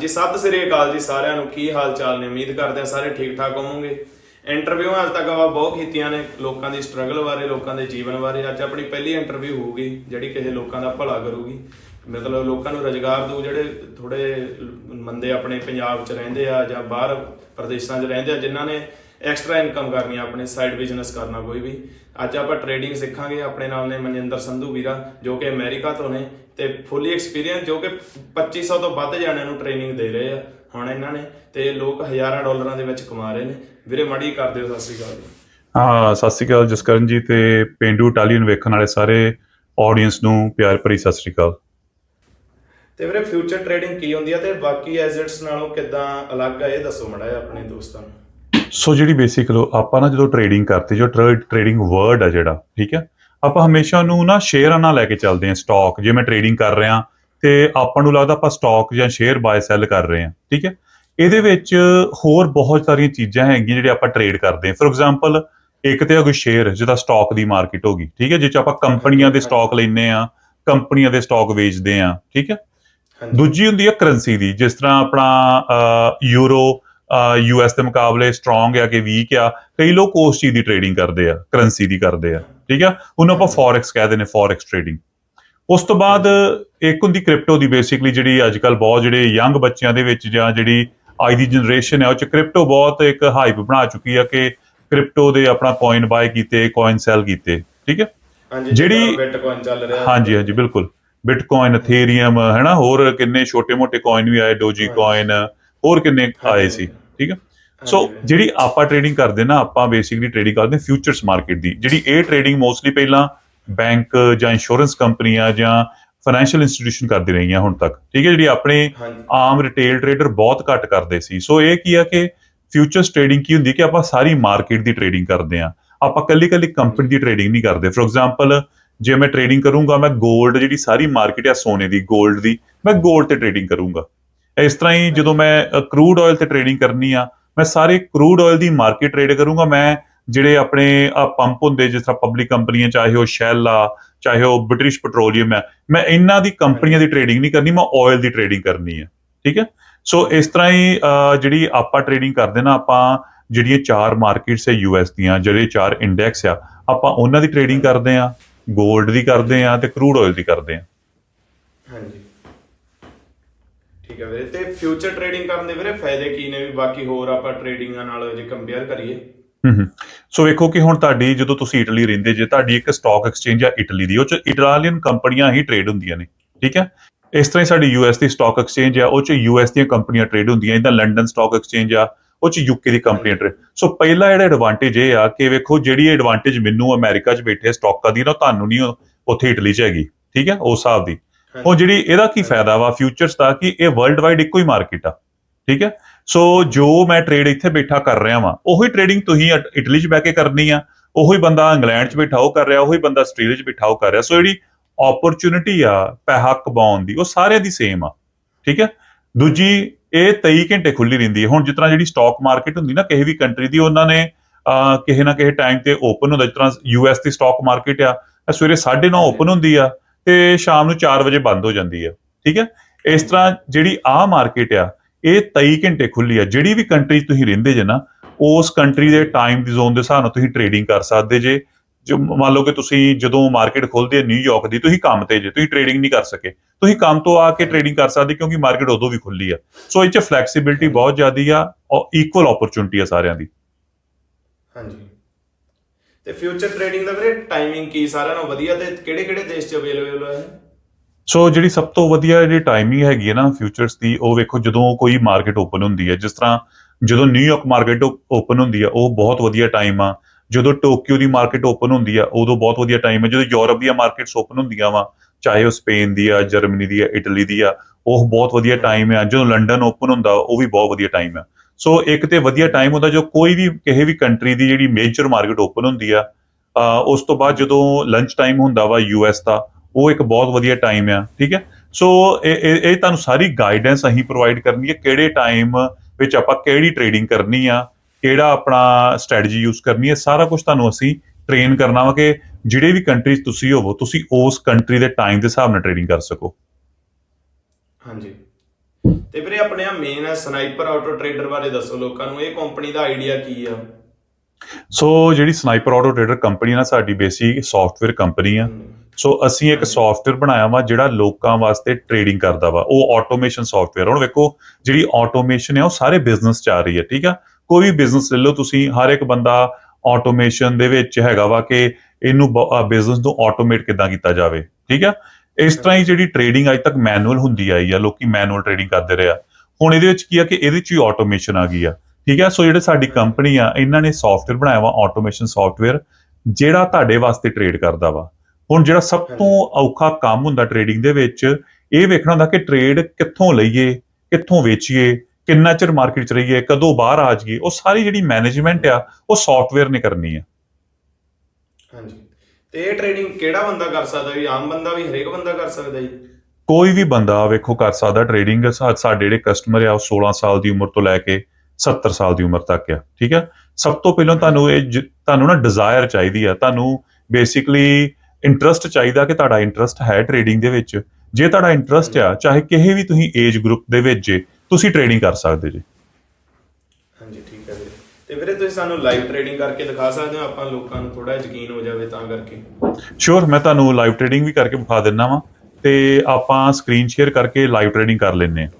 ਜੀ, ਸਤਿ ਸ੍ਰੀ ਅਕਾਲ ਜੀ ਸਾਰਿਆਂ ਨੂੰ। ਕੀ ਹਾਲ ਚਾਲ ਨੇ? ਉਮੀਦ ਕਰਦੇ ਹਾਂ ਸਾਰੇ ਠੀਕ ਠਾਕ ਹੋਵੋਗੇ। ਇੰਟਰਵਿਊ ਅੱਜ ਤੱਕ ਆਪਾਂ ਬਹੁਤ ਕੀਤੀਆਂ ਨੇ ਲੋਕਾਂ ਦੀ ਸਟਰਗਲ ਬਾਰੇ, ਲੋਕਾਂ ਦੇ ਜੀਵਨ ਬਾਰੇ। ਅੱਜ ਆਪਣੀ ਪਹਿਲੀ ਇੰਟਰਵਿਊ ਹੋਊਗੀ, ਜਿਹੜੀ ਕਿਸੇ ਲੋਕਾਂ ਦਾ ਭਲਾ ਕਰੂਗੀ। ਮਤਲਬ ਲੋਕਾਂ ਨੂੰ ਰੋਜ਼ਗਾਰ ਦੂ ਜਿਹੜੇ ਥੋੜੇ ਮੰਦੇ ਆਪਣੇ ਪੰਜਾਬ 'ਚ ਰਹਿੰਦੇ ਆ ਜਾਂ ਬਾਹਰ ਪ੍ਰਦੇਸ਼ਾਂ 'ਚ ਰਹਿੰਦੇ ਆ, ਜਿਨ੍ਹਾਂ ਨੇ ਐਕਸਟਰਾ ਇਨਕਮ ਕਰਨੀ ਆ ਆਪਣੇ ਸਾਈਡ ਬਿਜ਼ਨਸ ਕਰਨਾ ਕੋਈ ਵੀ। ਅੱਜ ਆਪਾਂ ਟ੍ਰੇਡਿੰਗ ਸਿੱਖਾਂਗੇ, ਆਪਣੇ ਨਾਲ ਨੇ ਮਨਜਿੰਦਰ ਸੰਧੂ ਵੀਰਾ, ਜੋ ਕਿ ਅਮਰੀਕਾ ਤੋਂ ਨੇ। ਤੇ ਫੁੱਲੀ ਐਕਸਪੀਰੀਅੰਸ ਜੋ ਕਿ 2500 ਤੋਂ ਵੱਧ ਜਾਣਿਆਂ ਨੂੰ ਟ੍ਰੇਨਿੰਗ ਦੇ ਰਹੇ ਆ ਹੁਣ ਇਹਨਾਂ ਨੇ ਤੇ ਲੋਕ ਹਜ਼ਾਰਾਂ ਡਾਲਰਾਂ ਦੇ ਵਿੱਚ ਕਮਾ ਰਹੇ ਨੇ। ਵੀਰੇ ਮਾੜੀ ਕਰ ਦਿਓ ਸਤਿ ਸ਼੍ਰੀ ਅਕਾਲ ਜੀ। ਹਾਂ ਸਤਿ ਸ਼੍ਰੀ ਅਕਾਲ ਜਸਕਰਨ ਜੀ ਤੇ ਪਿੰਡੂ ਇਟਾਲੀਅਨ ਵੇਖਣ ਵਾਲੇ ਸਾਰੇ ਆਡੀਅנס ਨੂੰ ਪਿਆਰ ਭਰੀ ਸਤਿ ਸ਼੍ਰੀ ਅਕਾਲ। ਤੇ ਵੀਰੇ ਫਿਊਚਰ ਟ੍ਰੇਡਿੰਗ ਕੀ ਹੁੰਦੀ ਆ ਤੇ ਬਾਕੀ ਐਸੈਟਸ ਨਾਲੋਂ ਕਿਦਾਂ ਅਲੱਗ ਆ ਇਹ ਦੱਸੋ ਮੜਾ ਆਪਣੇ ਦੋਸਤਾਂ ਨੂੰ। ਸੋ ਜਿਹੜੀ ਬੇਸਿਕ ਲੋ ਆਪਾਂ ਨਾ ਜਦੋਂ ਟ੍ਰੇਡਿੰਗ ਕਰਦੇ ਜੋ ਟ੍ਰੇਡਿੰਗ ਵਰਡ ਆ ਜਿਹੜਾ ਠੀਕ ਹੈ ਆਪਾਂ ਹਮੇਸ਼ਾ ਨੂੰ ਨਾ ਸ਼ੇਅਰਾਂ ਨਾਲ ਲੈ ਕੇ ਚੱਲਦੇ ਹਾਂ ਸਟਾਕ ਜੇ ਮੈਂ ਟ੍ਰੇਡਿੰਗ ਕਰ ਰਿਹਾ ਤੇ ਆਪਾਂ ਨੂੰ ਲੱਗਦਾ ਆਪਾਂ ਸਟਾਕ ਜਾਂ ਸ਼ੇਅਰ ਬਾਏ ਸੈਲ ਕਰ ਰਹੇ ਹਾਂ ਠੀਕ ਹੈ? ਇਹਦੇ ਵਿੱਚ ਹੋਰ ਬਹੁਤ ਸਾਰੀਆਂ ਚੀਜ਼ਾਂ ਹੈਗੀਆਂ ਜਿਹੜੇ ਆਪਾਂ ਟ੍ਰੇਡ ਕਰਦੇ ਹਾਂ। ਫੋਰ ਐਗਜ਼ਾਮਪਲ ਇੱਕ ਤੇ ਅਗਰ ਸ਼ੇਅਰ ਜਿਹਦਾ ਸਟਾਕ ਦੀ ਮਾਰਕੀਟ ਹੋ ਗਈ ਠੀਕ ਹੈ? ਚ ਆਪਾਂ ਕੰਪਨੀਆਂ ਦੇ ਸਟਾਕ ਲੈਨੇ ਆ ਕੰਪਨੀਆਂ ਦੇ ਸਟਾਕ ਵੇਚਦੇ ਆ ਠੀਕ ਹੈ? ਦੂਜੀ ਹੁੰਦੀ ਹੈ ਕਰੰਸੀ ਦੀ ਜਿਸ ਤਰ੍ਹਾਂ ਆਪਣਾ ਯੂਰੋ ਯੂਐਸ ਦੇ ਮੁਕਾਬਲੇ ਸਟਰੋਂਗ ਆ ਕਿ ਵੀਕ ਆ ਕਈ ਲੋਕ ਉਸ ਚੀਜ਼ ਦੀ ਟ੍ਰੇਡਿੰਗ ਕਰਦੇ ਆ ਕਰੰਸੀ ਦੀ ਕਰਦੇ ਆ। ਠੀਕ ਆ? ਉਹਨੂੰ ਆਪਾਂ ਫੋਰੈਕਸ ਕਹਿੰਦੇ ਨੇ ਫੋਰੈਕਸ ਟ੍ਰੇਡਿੰਗ ਉਸ ਤੋਂ ਬਾਅਦ ਇੱਕ ਹੁੰਦੀ ਕ੍ਰਿਪਟੋ ਦੀ ਬੇਸਿਕਲੀ ਜਿਹੜੀ ਅੱਜ ਕੱਲ ਬਹੁਤ ਜਿਹੜੇ ਯੰਗ ਬੱਚਿਆਂ ਦੇ ਵਿੱਚ ਜਾਂ ਜਿਹੜੀ ਅੱਜ ਦੀ ਜਨਰੇਸ਼ਨ ਹੈ ਉਹ ਚ ਕ੍ਰਿਪਟੋ ਬਹੁਤ ਇੱਕ ਹਾਈਪ ਬਣਾ ਚੁੱਕੀ ਆ ਕਿ ਕ੍ਰਿਪਟੋ ਦੇ ਆਪਣਾ ਕੋਇਨ ਬਾਏ ਕੀਤੇ ਕੋਇਨ ਸੈਲ ਕੀਤੇ ਠੀਕ ਹੈ ਹਾਂਜੀ ਜਿਹੜੀ- ਬਿਟਕੋਇਨ ਚੱਲ ਰਿਹਾ। ਹਾਂਜੀ ਹਾਂਜੀ ਬਿਲਕੁਲ। ਬਿਟਕੋਇਨ ਅਥੇਰੀਅਮ ਹੈਨਾ ਹੋਰ ਕਿੰਨੇ ਛੋਟੇ-ਮੋਟੇ ਕੋਇਨ ਵੀ ਆਏ ਡੋਜੀ ਕੋਇਨ ਹੋਰ ਕਿੰਨੇ ਆਏ ਸੀ ਠੀਕ ਹੈ ਸੋ ਜਿਹੜੀ ਆਪਾਂ ਟ੍ਰੇਡਿੰਗ ਕਰਦੇ ਨਾ ਆਪਾਂ ਬੇਸਿਕਲੀ ਟ੍ਰੇਡਿੰਗ ਕਰਦੇ ਫਿਊਚਰਸ ਮਾਰਕੀਟ ਦੀ। ਜਿਹੜੀ ਇਹ ਟ੍ਰੇਡਿੰਗ ਮੋਸਟਲੀ ਪਹਿਲਾਂ ਬੈਂਕ ਜਾਂ ਇੰਸ਼ੋਰੈਂਸ ਕੰਪਨੀਆਂ ਜਾਂ ਫਾਈਨੈਂਸ਼ੀਅਲ ਇੰਸਟੀਟਿਊਸ਼ਨ ਕਰਦੀ ਰਹੀਆਂ ਹੁਣ ਤੱਕ। ਠੀਕ ਹੈ ਜਿਹੜੀ ਆਪਣੇ ਆਮ ਰਿਟੇਲ ਟ੍ਰੇਡਰ ਬਹੁਤ ਘੱਟ ਕਰਦੇ ਸੀ। ਸੋ ਇਹ ਕੀ ਆ ਕਿ ਫਿਊਚਰਸ ਟ੍ਰੇਡਿੰਗ ਕੀ ਹੁੰਦੀ ਕਿ ਆਪਾਂ ਸਾਰੀ ਮਾਰਕੀਟ ਦੀ ਟ੍ਰੇਡਿੰਗ ਕਰਦੇ ਆ ਆਪਾਂ ਕੱਲੀ ਕੱਲੀ ਕੰਪਨੀ ਦੀ ਟ੍ਰੇਡਿੰਗ ਨਹੀਂ ਕਰਦੇ। ਫੋਰ ਐਗਜ਼ਾਮਪਲ ਜੇ ਮੈਂ ਟ੍ਰੇਡਿੰਗ ਕਰੂੰਗਾ ਮੈਂ ਗੋਲਡ ਜਿਹੜੀ ਸਾਰੀ ਮਾਰਕੀਟ ਆ ਸੋਨੇ ਦੀ ਗੋਲਡ ਦੀ ਮੈਂ ਗੋਲਡ ਤੇ ਟ੍ਰੇਡਿੰਗ ਕਰੂੰਗਾ। ਇਸ ਤਰ੍ਹਾਂ ਹੀ ਜਦੋਂ ਮੈਂ ਕਰੂਡ ਆਇਲ ਤੇ ਟ੍ਰੇਡਿੰਗ ਕਰਨੀ ਆ ਮੈਂ ਸਾਰੇ ਕਰੂਡ ਆਇਲ ਦੀ ਮਾਰਕੀਟ ਟ੍ਰੇਡ ਕਰੂੰਗਾ। ਮੈਂ ਜਿਹੜੇ ਆਪਣੇ ਪੰਪ ਹੁੰਦੇ, ਜਿਸ ਤਰ੍ਹਾਂ ਪਬਲਿਕ ਕੰਪਨੀਆਂ ਚਾਹੇ ਉਹ ਸ਼ੈਲ ਆ, ਚਾਹੇ ਉਹ ਬ੍ਰਿਟਿਸ਼ ਪੈਟਰੋਲੀਅਮ ਹੈ ਮੈਂ ਇਹਨਾਂ ਦੀ ਕੰਪਨੀਆਂ ਦੀ ਟ੍ਰੇਡਿੰਗ ਨਹੀਂ ਕਰਨੀ, ਮੈਂ ਆਇਲ ਦੀ ਟ੍ਰੇਡਿੰਗ ਕਰਨੀ ਹੈ। ਠੀਕ ਹੈ? ਸੋ ਇਸ ਤਰ੍ਹਾਂ ਹੀ ਜਿਹੜੀ ਆਪਾਂ ਟ੍ਰੇਡਿੰਗ ਕਰਦੇ ਨਾ, ਆਪਾਂ ਜਿਹੜੀਆਂ ਚਾਰ ਮਾਰਕੀਟਸ ਹੈ ਯੂਐਸ ਦੀਆਂ, ਜਿਹੜੇ ਚਾਰ ਇੰਡੈਕਸ ਆ, ਆਪਾਂ ਉਹਨਾਂ ਦੀ ਟ੍ਰੇਡਿੰਗ ਕਰਦੇ ਆ 골ਡ ਦੀ ਕਰਦੇ ਆ ਤੇ ਕਰੂਡ ਆਇਲ ਦੀ ਕਰਦੇ ਆ ਹਾਂਜੀ। ਠੀਕ ਹੈ ਵੀਰੇ। ਤੇ ਫਿਊਚਰ ਟ੍ਰੇਡਿੰਗ ਕਰਨ ਦੇ ਵੀਰੇ ਫਾਇਦੇ ਕੀ ਨੇ? ਵੀ ਬਾਕੀ ਹੋਰ ਆਪਾਂ ਟ੍ਰੇਡਿੰਗਾਂ ਨਾਲ ਜੇ ਕੰਪੇਅਰ ਕਰੀਏ। ਹੂੰ ਸੋ ਵੇਖੋ ਕਿ ਹੁਣ ਤੁਹਾਡੀ ਜਦੋਂ ਤੁਸੀਂ ਇਟਲੀ ਰਹਿੰਦੇ ਜੇ, ਤੁਹਾਡੀ ਇੱਕ ਸਟਾਕ ਐਕਸਚੇਂਜ ਆ ਇਟਲੀ ਦੀ, ਉਹ ਚ ਇਟਾਲੀਅਨ ਕੰਪਨੀਆਂ ਹੀ ਟ੍ਰੇਡ ਹੁੰਦੀਆਂ ਨੇ, ਠੀਕ ਹੈ? ਇਸ ਤਰ੍ਹਾਂ ਹੀ ਸਾਡੀ ਯੂਐਸ ਦੀ ਸਟਾਕ ਐਕਸਚੇਂਜ ਆ, ਉਹ ਚ ਯੂਐਸ ਦੀਆਂ ਕੰਪਨੀਆਂ ਟ੍ਰੇਡ ਹੁੰਦੀਆਂ ਇਹਦਾ ਲੰਡਨ ਸਟਾਕ ਐਕਸਚੇਂਜ ਆ, ਉਹ ਚ ਯੂਕੇ ਦੀ ਕੰਪਨੀਆਂ ਟ੍ਰੇਡ ਸੋ ਪਹਿਲਾ ਜਿਹੜਾ ਐਡਵਾਂਟੇਜ ਇਹ ਆ ਕਿ ਵੇਖੋ, ਜਿਹੜੀ ਐਡਵਾਂਟੇਜ ਮੈਨੂੰ ਅਮਰੀਕਾ 'ਚ ਬੈਠੇ ਸਟਾਕਾਂ ਦੀ, ਨਾ ਤੁਹਾਨੂੰ ਨਹੀਂ ਉੱਥੇ ਇਟਲੀ 'ਚ ਹੈਗੀ, ਠੀਕ ਹੈ? ਉਸ ਹਿਸਾਬ ਦੀ। ਉਹ ਜਿਹੜੀ ਇਹਦਾ ਕੀ ਫਾਇਦਾ ਵਾ ਫਿਊਚਰਸ ਦਾ ਕਿ ਇਹ ਵਰਲਡ ਵਾਈਡ ਇੱਕੋ ਹੀ ਮਾਰਕੀਟ ਆ ਠੀਕ ਹੈ? ਸੋ ਜੋ ਮੈਂ ਟ੍ਰੇਡ ਇੱਥੇ ਬੈਠਾ ਕਰ ਰਿਹਾ ਵਾਂ ਉਹੀ ਟ੍ਰੇਡਿੰਗ ਤੁਸੀਂ ਇਟਲੀ 'ਚ ਬੈ ਕੇ ਕਰਨੀ ਆ ਉਹੀ ਬੰਦਾ ਇੰਗਲੈਂਡ 'ਚ ਬੈਠਾ ਉਹ ਕਰ ਰਿਹਾ ਉਹੀ ਬੰਦਾ ਆਸਟ੍ਰੇਲੀਆ 'ਚ ਬੈਠਾ ਉਹ ਕਰ ਰਿਹਾ। ਸੋ ਜਿਹੜੀ ਓਪਰਚ्युनिटी ਆ ਪੈਸਾ ਕਮਾਉਣ ਦੀ ਉਹ ਸਾਰਿਆਂ ਦੀ ਸੇਮ ਆ ਠੀਕ ਹੈ? ਦੂਜੀ ਇਹ 23 ਘੰਟੇ ਖੁੱਲੀ ਰਹਿੰਦੀ ਹੈ। ਹੁਣ ਜਿਸ ਤਰ੍ਹਾਂ ਜਿਹੜੀ ਸਟਾਕ ਮਾਰਕੀਟ ਹੁੰਦੀ ਨਾ ਕਿਸੇ ਵੀ ਕੰਟਰੀ ਦੀ ਉਹਨਾਂ ਨੇ ਕਿਸੇ ਨਾ ਕਿਸੇ ਟਾਈਮ ਤੇ ਓਪਨ ਹੁੰਦਾ। ਜਿਸ ਤਰ੍ਹਾਂ ਯੂ ਐਸ ਦੀ ਸਟਾਕ ਮਾਰਕੀਟ ਆ ਸਵੇਰੇ 9:30 ਓਪਨ ਹੁੰਦੀ ਆ ਤੇ ਸ਼ਾਮ ਨੂੰ 4 ਵਜੇ ਬੰਦ ਹੋ ਜਾਂਦੀ ਆ, ਠੀਕ ਹੈ ਇਸ ਤਰ੍ਹਾਂ ਜਿਹੜੀ ਆ ਮਾਰਕੀਟ ਆ, ਇਹ 23 ਘੰਟੇ ਖੁੱਲੀ ਆ। ਜਿਹੜੀ ਵੀ ਕੰਟਰੀ ਤੁਸੀਂ ਰਹਿੰਦੇ ਜੇ ਨਾ, ਉਸ ਕੰਟਰੀ ਦੇ ਟਾਈਮ ਦੀ ਜ਼ੋਨ ਦੇ ਹਿਸਾਬ ਨਾਲ ਤੁਸੀਂ ਟਰੇਡਿੰਗ ਕਰ ਸਕਦੇ ਜੇ। ਜੋ ਮੰਨ ਲਓ ਕਿ ਤੁਸੀਂ ਜਦੋਂ ਮਾਰਕੀਟ ਖੁੱਲਦੀ ਹੈ ਨਿਊਯਾਰਕ ਦੀ, ਤੁਸੀਂ ਕੰਮ ਤੇ ਜੇ, ਤੁਸੀਂ ਟ੍ਰੇਡਿੰਗ ਨਹੀਂ ਕਰ ਸਕੇ। ਤੁਸੀਂ ਕੰਮ ਤੋਂ ਆ ਕੇ ਟਰੇਡਿੰਗ ਕਰ ਸਕਦੇ ਕਿਉਂਕਿ ਮਾਰਕੀਟ ਉਦੋਂ ਵੀ ਖੁੱਲੀ ਆ। ਸੋ ਇਹ ਚ ਫਲੈਕਸੀਬਿਲਟੀ ਬਹੁਤ ਜ਼ਿਆਦੀ ਆ, ਔਰ ਇਕੁਅਲ ਓਪਰਚੁਨਿਟੀ ਆ ਸਾਰਿਆਂ ਦੀ। ਹਾਂਜੀ। ਤੇ ਫਿਊਚਰ ਟ੍ਰੇਡਿੰਗ ਦਾ ਵੀਰੇ ਟਾਈਮਿੰਗ ਕੀ, ਸਾਰਿਆਂ ਨਾਲੋਂ ਵਧੀਆ ਤੇ ਕਿਹੜੇ ਕਿਹੜੇ ਦੇਸ਼ 'ਚ ਅਵੇਲੇਬਲ ਹੈ ਸੋ ਜਿਹੜੀ ਸਭ ਤੋਂ ਵਧੀਆ ਜਿਹੜੀ ਟਾਈਮਿੰਗ ਹੈਗੀ ਹੈ ਨਾ ਫਿਊਚਰਸ ਦੀ, ਉਹ ਵੇਖੋ ਜਦੋਂ ਕੋਈ ਮਾਰਕੀਟ ਓਪਨ ਹੁੰਦੀ ਹੈ, ਜਿਸ ਤਰ੍ਹਾਂ ਜਦੋਂ ਨਿਊਯਾਰਕ ਮਾਰਕੀਟ ਓਪਨ ਹੁੰਦੀ ਆ ਉਹ ਬਹੁਤ ਵਧੀਆ ਟਾਈਮ ਆ। ਜਦੋਂ ਟੋਕੀਓ ਦੀ ਮਾਰਕੀਟ ਓਪਨ ਹੁੰਦੀ ਆ ਉਦੋਂ ਬਹੁਤ ਵਧੀਆ ਟਾਈਮ ਹੈ ਜਦੋਂ ਯੂਰਪ ਦੀਆਂ ਮਾਰਕੀਟਸ ਓਪਨ ਹੁੰਦੀਆਂ ਵਾ, ਚਾਹੇ ਉਹ ਸਪੇਨ ਦੀ ਆ ਜਰਮਨੀ ਦੀ ਆ ਇਟਲੀ ਦੀ ਆ, ਉਹ ਬਹੁਤ ਵਧੀਆ ਟਾਈਮ ਆ। ਜਦੋਂ ਲੰਡਨ ਓਪਨ ਹੁੰਦਾ, ਉਹ ਵੀ ਬਹੁਤ ਵਧੀਆ ਟਾਈਮ ਆ। ਸੋ ਇੱਕ ਤੇ ਵਧੀਆ ਟਾਈਮ ਹੁੰਦਾ ਜੋ ਕੋਈ ਵੀ ਕਿਸੇ ਵੀ ਕੰਟਰੀ ਦੀ ਜਿਹੜੀ ਮੇਜਰ ਮਾਰਕੀਟ ਓਪਨ ਹੁੰਦੀ ਆ ਉਸ ਤੋਂ ਬਾਅਦ ਜਦੋਂ ਲੰਚ ਟਾਈਮ ਹੁੰਦਾ ਵਾ ਯੂਐਸ ਦਾ, ਉਹ ਇੱਕ ਬਹੁਤ ਵਧੀਆ ਟਾਈਮ ਆ, ਠੀਕ ਹੈ? ਸੋ ਇਹ ਇਹ ਤੁਹਾਨੂੰ ਸਾਰੀ ਗਾਈਡੈਂਸ ਅਸੀਂ ਪ੍ਰੋਵਾਈਡ ਕਰਨੀ ਹੈ, ਕਿਹੜੇ ਟਾਈਮ ਵਿੱਚ ਆਪਾਂ ਕਿਹੜੀ ਟ੍ਰੇਡਿੰਗ ਕਰਨੀ ਆ, ਕਿਹੜਾ ਆਪਣਾ ਸਟ੍ਰੈਟਜੀ ਯੂਜ਼ ਕਰਨੀ ਹੈ, ਸਾਰਾ ਕੁਝ ਤੁਹਾਨੂੰ ਅਸੀਂ ਟ੍ਰੇਨ ਕਰਨਾ ਵਾ ਕਿ ਜਿਹੜੇ ਵੀ ਕੰਟਰੀ 'ਚ ਤੁਸੀਂ ਹੋਵੋ, ਤੁਸੀਂ ਉਸ ਕੰਟਰੀ ਦੇ ਟਾਈਮ ਦੇ ਹਿਸਾਬ ਨਾਲ ਟ੍ਰੇਡਿੰਗ ਕਰ ਸਕੋ। ਹਾਂਜੀ। ਤੇ ਵੀਰੇ ਆਪਣੇ ਆ ਮੇਨ ਹੈ ਸਨਾਈਪਰ ਆਟੋ ਟਰੇਡਰ ਬਾਰੇ ਦੱਸੋ ਲੋਕਾਂ ਨੂੰ ਇਹ ਕੰਪਨੀ ਦਾ ਆਈਡੀਆ ਕੀ ਆ? ਸੋ ਜਿਹੜੀ ਸਨਾਈਪਰ ਆਟੋ ਟ੍ਰੇਡਰ ਕੰਪਨੀ ਨਾ ਸਾਡੀ ਬੇਸਿਕ ਸੌਫਟਵੇਅਰ ਕੰਪਨੀ ਆ। ਸੋ ਅਸੀਂ ਇੱਕ। ਸੌਫਟਵੇਅਰ ਬਣਾਇਆ ਵਾ ਜਿਹੜਾ ਲੋਕਾਂ ਵਾਸਤੇ ਟ੍ਰੇਡਿੰਗ ਕਰਦਾ ਵਾ। ਉਹ ਆਟੋਮੇਸ਼ਨ ਸੌਫਟਵੇਅਰ ਹੁਣ ਵੇਖੋ ਜਿਹੜੀ ਆਟੋਮੇਸ਼ਨ ਹੈ ਉਹ ਸਾਰੇ ਬਿਜ਼ਨਸ ਚ ਆ ਰਹੀ ਹੈ ਠੀਕ ਆ? ਕੋਈ ਵੀ ਬਿਜ਼ਨਸ ਲੈ ਲਓ ਤੁਸੀਂ ਹਰ ਇੱਕ ਬੰਦਾ ਆਟੋਮੇਸ਼ਨ ਦੇ ਵਿੱਚ ਹੈਗਾ ਵਾ ਕਿ ਇਹਨੂੰ ਬਿਜ਼ਨਸ ਨੂੰ ਆਟੋਮੇਟ ਕਿੱਦਾਂ ਕੀਤਾ ਜਾਵੇ ਠੀਕ ਆ? ਇਸ ਤਰ੍ਹਾਂ ਹੀ ਜਿਹੜੀ ਟ੍ਰੇਡਿੰਗ ਅੱਜ ਤੱਕ ਮੈਨੂਅਲ ਹੁੰਦੀ ਆਈ ਆ ਲੋਕੀ ਮੈਨੂਅਲ ਟ੍ਰੇਡਿੰਗ ਕਰਦੇ ਰਹੇ ਆ। ਹੁਣ ਇਹਦੇ ਵਿੱਚ ਕੀ ਆ ਕਿ ਇਹਦੇ ਚ ਹੀ ਆਟੋਮੇਸ਼ਨ ਆ ਗਈ ਆ ਠੀਕ ਆ? ਸੋ ਜਿਹੜੇ ਸਾਡੀ ਕੰਪਨੀ ਆ ਇਹਨਾਂ ਨੇ ਸੌਫਟਵੇਅਰ ਬਣਾਇਆ ਵਾ ਆਟੋਮੇਸ਼ਨ ਸੌਫਟਵੇਅਰ ਜਿਹੜਾ ਤੁਹਾਡੇ ਵਾਸਤੇ ਟ੍ਰੇਡ ਕਰਦਾ ਵਾ। ਹੁਣ ਜਿਹੜਾ ਸਭ ਤੋਂ ਔਖਾ ਕੰਮ ਹੁੰਦਾ ਟ੍ਰੇਡਿੰਗ ਦੇ ਵਿੱਚ ਇਹ ਵੇਖਣਾ ਹੁੰਦਾ ਕਿ ਟ੍ਰੇਡ ਕਿੱਥੋਂ ਲਈਏ ਕਿੱਥੋਂ ਵੇਚੀਏ ਕਿੰਨਾ ਚਿਰ ਮਾਰਕੀਟ 'ਚ ਰਹੀਏ ਕਦੋਂ ਬਾਹਰ ਆ ਜਾਈਏ ਉਹ ਸਾਰੀ ਜਿਹੜੀ ਮੈਨੇਜਮੈਂਟ ਆ ਉਹ ਸੌਫਟਵੇਅਰ ਨੇ ਕਰਨੀ ਆ। ਹਾਂਜੀ। ਤੇ ਇਹ ਟ੍ਰੇਡਿੰਗ ਕਿਹੜਾ ਬੰਦਾ ਕਰ ਸਕਦਾ ਵੀ ਆਮ ਬੰਦਾ ਵੀ ਹਰੇਕ ਬੰਦਾ ਕਰ ਸਕਦਾ ਜੀ। ਕੋਈ ਵੀ ਬੰਦਾ ਵੇਖੋ ਕਰ ਸਕਦਾ। ਟ੍ਰੇਡਿੰਗ ਸਾਡੇ ਜਿਹੜੇ ਕਸਟਮਰ ਆ, ਉਹ 16 ਸਾਲ ਦੀ ਉਮਰ ਤੋਂ ਲੈ ਕੇ 70 ਸਾਲ ਦੀ ਉਮਰ ਤੱਕ ਆ, ਠੀਕ ਆ? ਸਭ ਤੋਂ ਪਹਿਲਾਂ ਤੁਹਾਨੂੰ ਇਹ ਤੁਹਾਨੂੰ ਨਾ ਡਿਜ਼ਾਇਰ ਚਾਹੀਦੀ ਆ। ਤੁਹਾਨੂੰ ਬੇਸਿਕਲੀ ਇੰਟਰਸਟ ਚਾਹੀਦਾ ਕਿ ਤੁਹਾਡਾ ਇੰਟਰਸਟ ਹੈ ਟ੍ਰੇਡਿੰਗ ਦੇ ਵਿੱਚ। ਜੇ ਤੁਹਾਡਾ ਇੰਟਰਸਟ ਆ, ਚਾਹੇ ਕਿਸੇ ਵੀ ਤੁਸੀਂ ਏਜ ਗਰੁੱਪ ਦੇ ਵਿੱਚ ਜੇ, ਤੁਸੀਂ ਟ੍ਰੇਡਿੰਗ ਕਰ ਸਕਦੇ ਜੇ। ਤੇ ਵੀਰੇ ਤੁਸੀਂ ਸਾਨੂੰ ਲਾਈਵ ਟ੍ਰੇਡਿੰਗ ਕਰਕੇ ਦਿਖਾ ਸਕਦੇ ਹੋ ਆਪਾਂ ਲੋਕਾਂ ਨੂੰ ਥੋੜਾ ਯਕੀਨ ਹੋ ਜਾਵੇ ਤਾਂ ਕਰਕੇ। ਸ਼ੋਰ ਮੈਂ ਤੁਹਾਨੂੰ ਲਾਈਵ ਟ੍ਰੇਡਿੰਗ ਵੀ ਕਰਕੇ ਵਿਖਾ ਦਿੰਦਾ ਵਾਂ ਤੇ ਆਪਾਂ ਸਕਰੀਨ ਸ਼ੇਅਰ ਕਰਕੇ ਲਾਈਵ ਟ੍ਰੇਡਿੰਗ ਕਰ ਲੈਂਦੇ ਹਾਂ।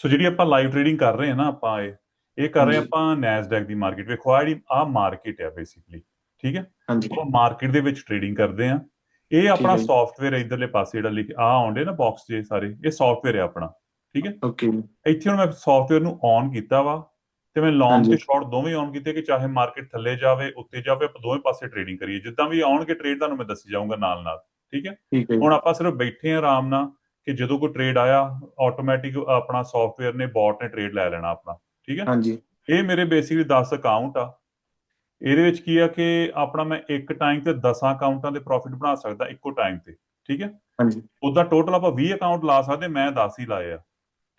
ਸੋ ਜਿਹੜੀ ਆਪਾਂ ਲਾਈਵ ਟ੍ਰੇਡਿੰਗ ਕਰ ਰਹੇ ਹਾਂ ਨਾ ਆਪਾਂ ਇਹ ਇਹ ਕਰ ਰਹੇ। ਆਪਾਂ ਨੈਸਡੈਕ ਦੀ ਮਾਰਕੀਟ ਵੇਖੋ ਆਹ ਜਿਹੜੀ ਆ ਮਾਰਕੀਟ ਹੈ ਬੇਸਿਕਲੀ ਠੀਕ ਹੈ? ਹਾਂਜੀ। ਆਪਾਂ ਮਾਰਕੀਟ ਦੇ ਵਿੱਚ ਟ੍ਰੇਡਿੰਗ ਕਰਦੇ ਆ ਇਹ ਆਪਣਾ ਹੈ। ਸੌਫਟਵੇਅਰ ਇਧਰਲੇ ਪਾਸੇ ਜਿਹੜਾ ਲਿਖ ਆ ਆਉਂਦੇ ਨਾ ਬਾਕਸ ਜੇ ਸਾਰੇ ਇਹ ਸੌਫਟਵੇਅਰ ਹੈ ਆਪਣਾ ਠੀਕ ਹੈ? ਓਕੇ ਇੱਥੇ ਹੁਣ ਮੈਂ ਸੌਫਟਵੇਅਰ ਨੂੰ ਔਨ ਕੀਤਾ ਵਾ ਤੇ ਮੈਂ ਲੌਂਗ। ਤੇ ਸ਼ਾਰਟ ਦੋਵੇਂ ਔਨ ਕੀਤੇ ਕਿ ਚਾਹੇ ਮਾਰਕੀਟ ਥੱਲੇ ਜਾਵੇ ਉੱਤੇ ਜਾਵੇ ਆਪਾਂ ਦੋਵੇਂ ਪਾਸੇ ਟ੍ਰੇਡਿੰਗ ਕਰੀਏ। ਜਿੱਦਾਂ ਵੀ ਆਉਣਗੇ ਟ੍ਰੇਡ ਤੁਹਾਨੂੰ ਮੈਂ ਦੱਸੀ ਜਾਊਂਗਾ ਨਾਲ ਨਾਲ ਠੀਕ ਹੈ। ਹੁਣ ਆਪਾਂ ਸਿਰਫ ਬੈਠੇ ਆ ਆਰਾਮ ਨਾਲ ਕਿ ਜਦੋਂ ਕੋਈ ਟ੍ਰੇਡ ਆਇਆ ਆਟੋਮੈਟਿਕ ਆਪਣਾ ਸੌਫਟਵੇਅਰ ਨੇ ਬੋਟ ਨੇ ਟ੍ਰੇਡ ਲੈ ਲੈਣਾ ਆਪਣਾ ਠੀਕ ਹੈ? ਹਾਂਜੀ। ਇਹ ਮੇਰੇ ਬੇਸਿਕਲੀ 10 ਅਕਾਊਂਟ ਆ। ਇਹਦੇ ਵਿੱਚ ਕੀ ਆ ਕਿ ਆਪਣਾ ਮੈਂ ਇੱਕ ਟਾਈਮ ਤੇ 10 ਅਕਾਊਂਟਾਂ ਦੇ ਪ੍ਰੋਫਿਟ ਬਣਾ ਸਕਦਾ ਇੱਕੋ ਟਾਈਮ ਤੇ ਠੀਕ ਹੈ? ਹਾਂਜੀ। ਉਹਦਾ ਟੋਟਲ ਆਪਾਂ 20 ਅਕਾਊਂਟ ਲਾ ਸਕਦੇ ਮੈਂ 10 ਹੀ ਲਾਏ ਆ